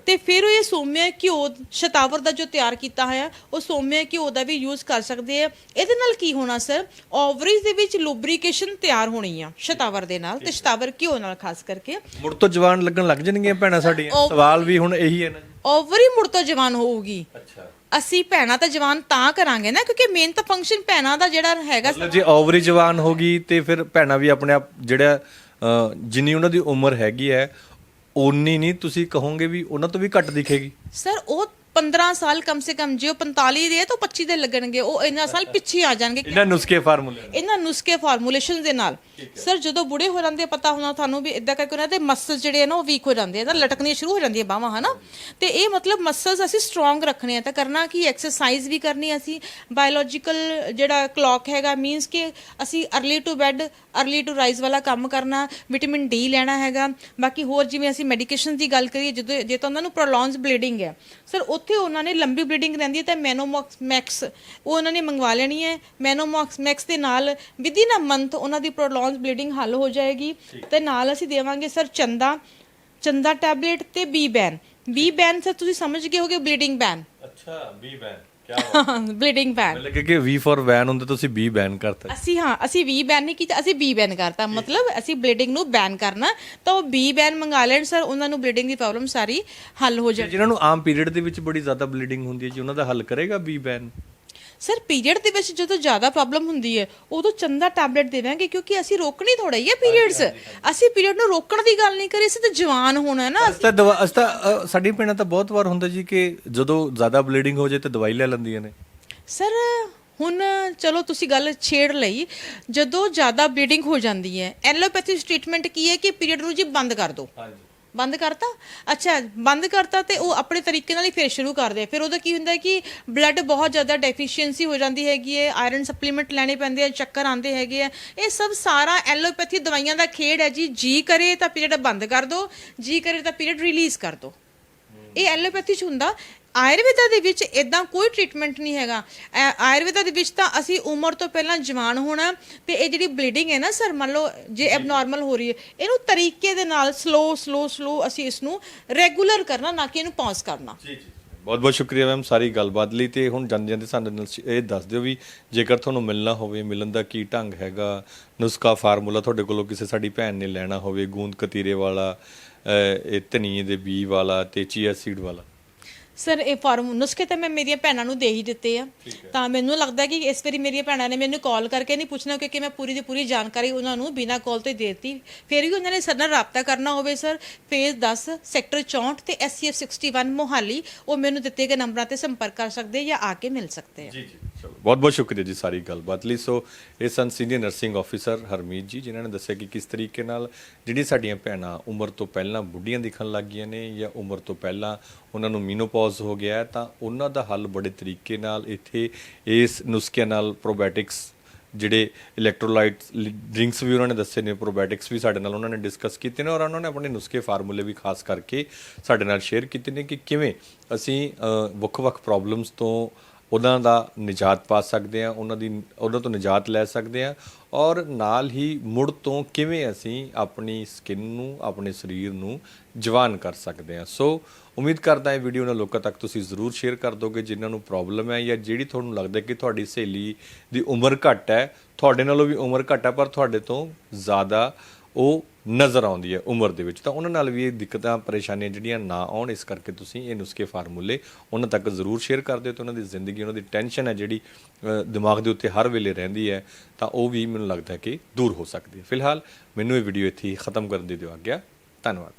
ਤੇ ਫਿਰ ਉਹ ਇਹ ਸੋਮਿਆ ਘਿਓ ਸ਼ਤਾਵਰ ਦਾ ਜੋ ਤਿਆਰ ਕੀਤਾ ਹੋਇਆ ਉਹ ਸੋਮਿਆ ਘਿਓ ਦਾ ਵੀ ਯੂਜ਼ ਕਰ ਸਕਦੇ ਆ। ਇਹਦੇ ਨਾਲ ਕੀ ਹੋਣਾ ਸਰ ਓਵਰੀਜ਼ ਦੇ ਵਿੱਚ ਲੁਬਰੀਕੇਸ਼ਨ ਤਿਆਰ ਹੋਣੀ ਆ ਸ਼ਤਾਵਰ ਦੇ ਨਾਲ ਤੇ ਸ਼ਤਾਵਰ ਘਿਓ ਨਾਲ ਖਾਸ ਕਰਕੇ। ਮੁੜ ਤੋਂ ਜਵਾਨ ਲੱਗਣ ਲੱਗ ਜਾਣਗੀਆਂ ਭੈਣਾਂ ਸਾਡੀਆਂ। ਸਵਾਲ ਵੀ ਹੁਣ ਇਹੀ ਹੈ ਨਾ ਓਵਰੀ ਮੁੜ ਤੋਂ ਜਵਾਨ ਹੋਊਗੀ। ਅੱਛਾ। ਅਸੀਂ ਭੈਣਾਂ ਤਾਂ ਜਵਾਨ ਤਾਂ ਕਰਾਂਗੇ ਨਾ ਕਿਉਂਕਿ ਮੇਨ ਤਾਂ ਫੰਕਸ਼ਨ ਭੈਣਾਂ ਦਾ ਜਿਹੜਾ ਹੈਗਾ ਮਤਲਬ ਜੇ ਓਵਰੀ ਜਵਾਨ ਹੋ ਗਈ ਤੇ ਫਿਰ ਭੈਣਾਂ ਵੀ ਆਪਣੇ ਆਪ ਜਿਹੜਾ ਅ, ਜਿੰਨੀ ਉਹਨਾਂ ਦੀ ਉਮਰ ਹੈਗੀ ਹੈ ਓਨੀ ਨਹੀਂ ਤੁਸੀਂ ਕਹੋਗੇ ਵੀ ਉਹਨਾਂ ਤੋਂ ਵੀ ਘੱਟ ਦਿਖੇਗੀ। ਸਰ ਉਹ 15 ਸਾਲ ਕਮ ਸੇ ਕਮ ਜੇ ਉਹ 45 ਦੇ ਤਾਂ 25 ਦੇ ਲੱਗਣਗੇ। ਉਹ ਇਹਨਾਂ ਸਾਲ ਪਿੱਛੇ ਆ ਜਾਣਗੇ। ਇਹਨਾਂ ਨੁਸਖੇ ਫਾਰਮੂਲੇ ਇਹਨਾਂ ਨੁਸਖੇ ਫਾਰਮੂਲੇਸ਼ਨ ਦੇ ਨਾਲ। ਸਰ ਜਦੋਂ ਬੁੜੇ ਹੋ ਜਾਂਦੇ ਪਤਾ ਹੋਣਾ ਤੁਹਾਨੂੰ ਵੀ ਇਦਾਂ ਕਰਕੇ ਉਹਨਾਂ ਦੇ ਮਸਲ ਜਿਹੜੇ ਨਾ ਉਹ ਵੀਕ ਹੋ ਜਾਂਦੇ ਆ। ਤਾਂ ਲਟਕਣੀਆਂ ਸ਼ੁਰੂ ਹੋ ਜਾਂਦੀਆਂ ਬਾਹਾਂ ਹਨਾ? ਤੇ ਇਹ ਮਤਲਬ ਮਸਲਸ ਅਸੀਂ ਸਟਰੋਂਗ ਰੱਖਣੇ ਆ। ਤਾਂ ਕਰਨਾ ਕੀ ਐਕਸਰਸਾਈਜ਼ ਵੀ ਕਰਨੀ ਅਸੀਂ। ਬਾਇਓਲੋਜੀਕਲ ਜਿਹੜਾ ਕਲੌਕ ਹੈਗਾ ਮੀਨਸ ਕਿ ਅਸੀਂ early to bed early to rise ਵਾਲਾ ਕੰਮ ਕਰਨਾ ਵਿਟਾਮਿਨ ਡੀ ਲੈਣਾ ਹੈਗਾ। ਬਾਕੀ ਹੋਰ ਜਿਵੇਂ ਅਸੀਂ ਮੈਡੀਕੇਸ਼ਨ ਦੀ ਗੱਲ ਕਰੀਏ ਜਦੋਂ ਜੇ ਤਾਂ ਉਹਨਾਂ ਨੂੰ ਪ੍ਰੋਲੌਂਸ ਬਲੀਡਿੰਗ ਹੈ। ਸਰ ਉੱਥੇ ਉਹਨਾਂ ਨੇ ਲੰਬੀ ਬਲੀਡਿੰਗ ਰਹਿੰਦੀ ਹੈ ਤਾਂ ਮੈਨੋਮੌਕਸ ਮੈਕਸ ਉਹ ਉਹਨਾਂ ਨੇ ਮੰਗਵਾ ਲੈਣੀ ਹੈ। ਮੈਨੋਮੌਕਸ ਮੈਕਸ ਦੇ ਨਾਲ ਵਿਦਿਨ ਅ ਮੰਥ ਉਹਨਾਂ ਦੀ ਪ੍ਰੋਲੌਂਗਸ ਬਲੀਡਿੰਗ ਹੱਲ ਹੋ ਜਾਏਗੀ। ਤੇ ਨਾਲ ਅਸੀਂ ਦੇਵਾਂਗੇ ਸਰ ਚੰਦਾ ਚੰਦਾ ਟੈਬਲੇਟ ਤੇ ਬੀ ਬੈਨ ਬੀ ਬੈਨ ਸਰ ਤੁਸੀਂ ਸਮਝ ਗਏ ਹੋਗੇ ਬਲੀਡਿੰਗ ਬੈਨ? ਅੱਛਾ ਬੀ ਬੈਨ ਬਲੀਡਿੰਗ ਬੈਨ *laughs* ਮੈਨੂੰ ਲੱਗੇ ਕਿ ਵੀ ਫॉर ਵੈਨ ਹੁੰਦਾ ਤੁਸੀਂ ਬੀ ਬੈਨ ਕਰਤਾ। ਅਸੀਂ ਹਾਂ ਅਸੀਂ ਵੀ ਬੈਨ ਨਹੀਂ ਕੀਤਾ ਅਸੀਂ ਬੀ ਬੈਨ ਕਰਤਾ। ਮਤਲਬ ਅਸੀਂ ਬਲੀਡਿੰਗ ਨੂੰ ਬੈਨ ਕਰਨਾ ਤਾਂ ਉਹ ਬੀ ਬੈਨ ਮੰਗਾ ਲੈਣ ਸਰ ਉਹਨਾਂ ਨੂੰ ਬਲੀਡਿੰਗ ਦੀ ਪ੍ਰੋਬਲਮ ਸਾਰੀ ਹੱਲ ਹੋ ਜਾਏ ਜਿਹਨਾਂ ਨੂੰ ਆਮ ਪੀਰੀਅਡ ਦੇ ਵਿੱਚ ਬੜੀ ਜ਼ਿਆਦਾ ਬਲੀਡਿੰਗ ਹੁੰਦੀ ਹੈ ਜੀ ਉਹਨਾਂ ਦਾ ਹੱਲ ਕਰੇਗਾ ਬੀ ਬੈਨ ਸਰ ਪੀਰੀਅਡ ਦੇ ਵਿੱਚ ਜਦੋਂ ਜ਼ਿਆਦਾ ਪ੍ਰੋਬਲਮ ਹੁੰਦੀ ਹੈ ਉਦੋਂ ਚੰਦਾ ਟੈਬਲੇਟ ਦੇਵਾਂਗੇ ਕਿਉਂਕਿ ਅਸੀਂ ਰੋਕਣੀ ਥੋੜਾ ਹੀ ਹੈ ਪੀਰੀਅਡਸ ਅਸੀਂ ਪੀਰੀਅਡ ਨੂੰ ਰੋਕਣ ਦੀ ਗੱਲ ਨਹੀਂ ਕਰੀ ਅਸੀਂ ਤਾਂ ਜਵਾਨ ਹੋਣਾ ਹੈ ਨਾ। ਅਸ ਤਾਂ ਦਵਾ ਅਸ ਤਾਂ ਅ, ਸਾਡੀ ਭੈਣਾਂ ਤਾਂ ਬਹੁਤ ਵਾਰ ਹੁੰਦਾ ਜੀ ਕਿ ਜਦੋਂ ਜ਼ਿਆਦਾ ਬਲੀਡਿੰਗ ਹੋ ਜਾਏ ਤੇ ਦਵਾਈ ਲੈ ਲੈਂਦੀਆਂ ਨੇ। ਸਰ ਹੁਣ ਚਲੋ ਤੁਸੀਂ ਗੱਲ ਛੇੜ ਲਈ ਜਦੋਂ ਜ਼ਿਆਦਾ ਬਲੀਡਿੰਗ ਹੋ ਜਾਂਦੀ ਹੈ ਐਲੋਪੈਥੀ ਟ੍ਰੀਟਮੈਂਟ ਕੀ ਹੈ ਕਿ ਪੀਰੀਅਡ ਨੂੰ ਜੀ ਬੰਦ ਕਰ ਦਿਓ ਹਾਂਜੀ। ਬੰਦ ਕਰਤਾ? ਅੱਛਾ, ਬੰਦ ਕਰਤਾ ਤੇ ਉਹ ਆਪਣੇ ਤਰੀਕੇ ਨਾਲ ਹੀ ਫਿਰ ਸ਼ੁਰੂ ਕਰਦੇ ਆ। ਫਿਰ ਉਹਦਾ ਕੀ ਹੁੰਦਾ ਹੈ ਕਿ ਬਲੱਡ ਬਹੁਤ ਜ਼ਿਆਦਾ ਡੈਫੀਸ਼ੀਐਂਸੀ ਹੋ ਜਾਂਦੀ ਹੈਗੀ ਹੈ ਆਇਰਨ ਸਪਲੀਮੈਂਟ ਲੈਣੇ ਪੈਂਦੇ ਆ, ਚੱਕਰ ਆਉਂਦੇ ਹੈਗੇ ਆ। ਇਹ ਸਭ ਸਾਰਾ ਐਲੋਪੈਥੀ ਦਵਾਈਆਂ ਦਾ ਖੇਡ ਹੈ ਜੀ। ਜੀ ਕਰੇ ਤਾਂ ਪੀਰੀਅਡ ਬੰਦ ਕਰ ਦਿਓ ਜੀ ਕਰੇ ਤਾਂ ਪੀਰੀਅਡ ਰਿਲੀਜ਼ ਕਰ ਦਿਓ ਇਹ ਐਲੋਪੈਥੀ ਚ ਹੁੰਦਾ। ਆਯੁਰਵੇਦਾ ਦੇ ਵਿੱਚ ਇਦਾਂ ਕੋਈ ਟ੍ਰੀਟਮੈਂਟ ਨਹੀਂ ਹੈਗਾ। ਆਯੁਰਵੇਦਾ ਦੇ ਵਿੱਚ ਤਾਂ ਅਸੀਂ ਉਮਰ ਤੋਂ ਪਹਿਲਾਂ ਜਵਾਨ ਹੋਣਾ ਤੇ ਇਹ ਜਿਹੜੀ ਬਲੀਡਿੰਗ ਹੈ ਨਾ ਸਰ ਮੰਨ ਲਓ ਜੇ ਐਬਨੋਰਮਲ ਹੋ ਰਹੀ ਹੈ ਇਹਨੂੰ ਤਰੀਕੇ ਦੇ ਨਾਲ ਸਲੋ ਸਲੋ ਸਲੋ ਅਸੀਂ ਇਸ ਨੂੰ ਰੈਗੂਲਰ ਕਰਨਾ ਨਾ ਕਿ ਇਹਨੂੰ ਪੌਜ਼ ਕਰਨਾ। ਜੀ ਜੀ। ਬਹੁਤ ਬਹੁਤ ਸ਼ੁਕਰੀਆ ਮੈਮ ਸਾਰੀ ਗੱਲਬਾਤ ਲਈ ਤੇ ਹੁਣ ਜਾਂਦੇ ਜਾਂਦੇ ਸਾਡੇ ਨਾਲ ਸ਼- ਇਹ ਦੱਸ ਦਿਓ ਵੀ ਜੇਕਰ ਤੁਹਾਨੂੰ ਮਿਲਣਾ ਹੋਵੇ ਮਿਲਣ ਦਾ ਕੀ ਢੰਗ ਹੈਗਾ ਨੁਸਖਾ ਫਾਰਮੂਲਾ ਤੁਹਾਡੇ ਕੋਲੋਂ ਕਿਸੇ ਸਾਡੀ ਭੈਣ ਨੇ ਲੈਣਾ ਹੋਵੇ ਗੂੰਦ ਕਤੀਰੇ ਵਾਲਾ ਇਹ ਧਨੀਏ ਦੇ ਬੀ ਵਾਲਾ ਤੇ ਚੀਆ ਸੀਡ ਵਾਲਾ। ਸਰ ਇਹ ਫਾਰਮ ਨੁਸਖੇ ਤਾਂ ਮੈਂ ਮੇਰੀਆਂ ਭੈਣਾਂ ਨੂੰ ਦੇ ਹੀ ਦਿੱਤੇ ਆ। ਤਾਂ ਮੈਨੂੰ ਲੱਗਦਾ ਕਿ ਇਸ ਵਾਰੀ ਮੇਰੀਆਂ ਭੈਣਾਂ ਨੇ ਮੈਨੂੰ ਕਾਲ ਕਰਕੇ ਨਹੀਂ ਪੁੱਛਣਾ ਕਿਉਂਕਿ ਮੈਂ ਪੂਰੀ ਦੀ ਪੂਰੀ ਜਾਣਕਾਰੀ ਉਹਨਾਂ ਨੂੰ ਬਿਨਾਂ ਕਾਲ ਤੋਂ ਦੇ ਦਿੱਤੀ। ਫਿਰ ਵੀ ਉਹਨਾਂ ਨੇ ਸਾਡੇ ਨਾਲ ਰਾਬਤਾ ਕਰਨਾ ਹੋਵੇ ਸਰ ਫੇਜ਼ 10 ਸੈਕਟਰ 64 ਤੇ ਐਸਸੀਐਫ 61 ਮੋਹਾਲੀ ਉਹ ਮੈਨੂੰ ਦਿੱਤੇ ਗਏ ਨੰਬਰਾਂ ਤੇ ਸੰਪਰਕ ਕਰ ਸਕਦੇ ਜਾਂ ਆ ਕੇ ਮਿਲ ਸਕਦੇ ਆ। ਜੀ ਜੀ। ਚਲੋ, ਬਹੁਤ ਬਹੁਤ ਸ਼ੁਕਰੀਆ ਜੀ ਸਾਰੀ ਗੱਲਬਾਤ ਲਈ। ਸੋ ਇਹ ਸਨ senior nursing officer Harmeet ji, ਜਿਨ੍ਹਾਂ ਨੇ ਦੱਸਿਆ ਕਿ ਕਿਸ ਤਰੀਕੇ ਨਾਲ ਜਿਹੜੀ ਸਾਡੀਆਂ ਭੈਣਾਂ ਉਮਰ ਤੋਂ ਪਹਿਲਾਂ ਬੁੱਢੀਆਂ ਦਿਖਣ ਲੱਗ ਗਈਆਂ ਨੇ ਜਾਂ ਉਮਰ ਤੋਂ ਪਹਿਲਾਂ ਉਹਨਾਂ ਨੂੰ ਮੀਨੋਪੌਜ਼ ਹੋ ਗਿਆ ਤਾਂ ਉਹਨਾਂ ਦਾ ਹੱਲ ਬੜੇ ਤਰੀਕੇ ਨਾਲ ਇੱਥੇ ਇਸ ਨੁਸਖਿਆਂ ਨਾਲ ਪ੍ਰੋਬੈਟਿਕਸ ਜਿਹੜੇ ਇਲੈਕਟ੍ਰੋਲਾਈਟ ਡਰਿੰਕਸ ਵੀ ਉਹਨਾਂ ਨੇ ਦੱਸੇ ਨੇ ਪ੍ਰੋਬੈਟਿਕਸ ਵੀ ਸਾਡੇ ਨਾਲ ਉਹਨਾਂ ਨੇ ਡਿਸਕਸ ਕੀਤੇ ਨੇ ਔਰ ਉਹਨਾਂ ਨੇ ਆਪਣੇ ਨੁਸਖੇ ਫਾਰਮੂਲੇ ਵੀ ਖਾਸ ਕਰਕੇ ਸਾਡੇ ਨਾਲ ਸ਼ੇਅਰ ਕੀਤੇ ਨੇ ਕਿ ਕਿਵੇਂ ਅਸੀਂ ਵੱਖ-ਵੱਖ ਪ੍ਰੋਬਲਮਸ ਤੋਂ ਉਹਨਾਂ ਦਾ ਨਿਜਾਤ ਪਾ ਸਕਦੇ ਆ ਉਹਨਾਂ ਦੀ, ਉਹਨਾਂ ਤੋਂ ਨਿਜਾਤ ਲੈ ਸਕਦੇ ਆ ਔਰ ਨਾਲ ਹੀ ਮੁੜ ਤੋਂ ਕਿਵੇਂ ਅਸੀਂ ਆਪਣੀ ਸਕਿਨ ਨੂੰ, ਆਪਣੇ ਸਰੀਰ ਨੂੰ ਜਵਾਨ ਕਰ ਸਕਦੇ ਆ ਸੋ ਉਮੀਦ ਕਰਦਾ ਇਹ ਵੀਡੀਓ ਨਾਲ ਲੋਕਾਂ ਤੱਕ ਤੁਸੀਂ ਜ਼ਰੂਰ ਸ਼ੇਅਰ ਕਰ ਦੋਗੇ, ਜਿਨ੍ਹਾਂ ਨੂੰ ਪ੍ਰੋਬਲਮ ਹੈ ਜਾਂ ਜਿਹੜੀ ਤੁਹਾਨੂੰ ਲੱਗਦਾ ਕਿ ਤੁਹਾਡੀ ਸਹੇਲੀ ਦੀ ਉਮਰ ਘੱਟ ਹੈ, ਤੁਹਾਡੇ ਨਾਲੋਂ ਵੀ ਉਮਰ ਘੱਟ ਹੈ, ਪਰ ਤੁਹਾਡੇ ਤੋਂ ਜ਼ਿਆਦਾ ਉਹ ਨਜ਼ਰ ਆਉਂਦੀ ਹੈ ਉਮਰ ਦੇ ਵਿੱਚ। ਤਾਂ ਉਹਨਾਂ ਨਾਲ ਵੀ ਇਹ ਦਿੱਕਤਾਂ, ਪਰੇਸ਼ਾਨੀਆਂ ਜਿਹੜੀਆਂ ਨਾ ਆਉਣ, ਇਸ ਕਰਕੇ ਤੁਸੀਂ ਇਹ ਨੁਸਖੇ ਫਾਰਮੂਲੇ ਉਹਨਾਂ ਤੱਕ ਜ਼ਰੂਰ ਸ਼ੇਅਰ ਕਰ ਦਿਓ ਤੇ ਉਹਨਾਂ ਦੀ ਜ਼ਿੰਦਗੀ, ਉਹਨਾਂ ਦੀ ਟੈਨਸ਼ਨ ਹੈ ਜਿਹੜੀ ਦਿਮਾਗ ਦੇ ਉੱਤੇ ਹਰ ਵੇਲੇ ਰਹਿੰਦੀ ਹੈ, ਤਾਂ ਉਹ ਵੀ ਮੈਨੂੰ ਲੱਗਦਾ ਕਿ ਦੂਰ ਹੋ ਸਕਦੀ ਹੈ। ਫਿਲਹਾਲ ਮੈਨੂੰ ਇਹ ਵੀਡੀਓ ਇੱਥੇ ਹੀ ਖਤਮ ਕਰਨ ਦੀ ਦਿਓ ਆਗਿਆ। ਧੰਨਵਾਦ।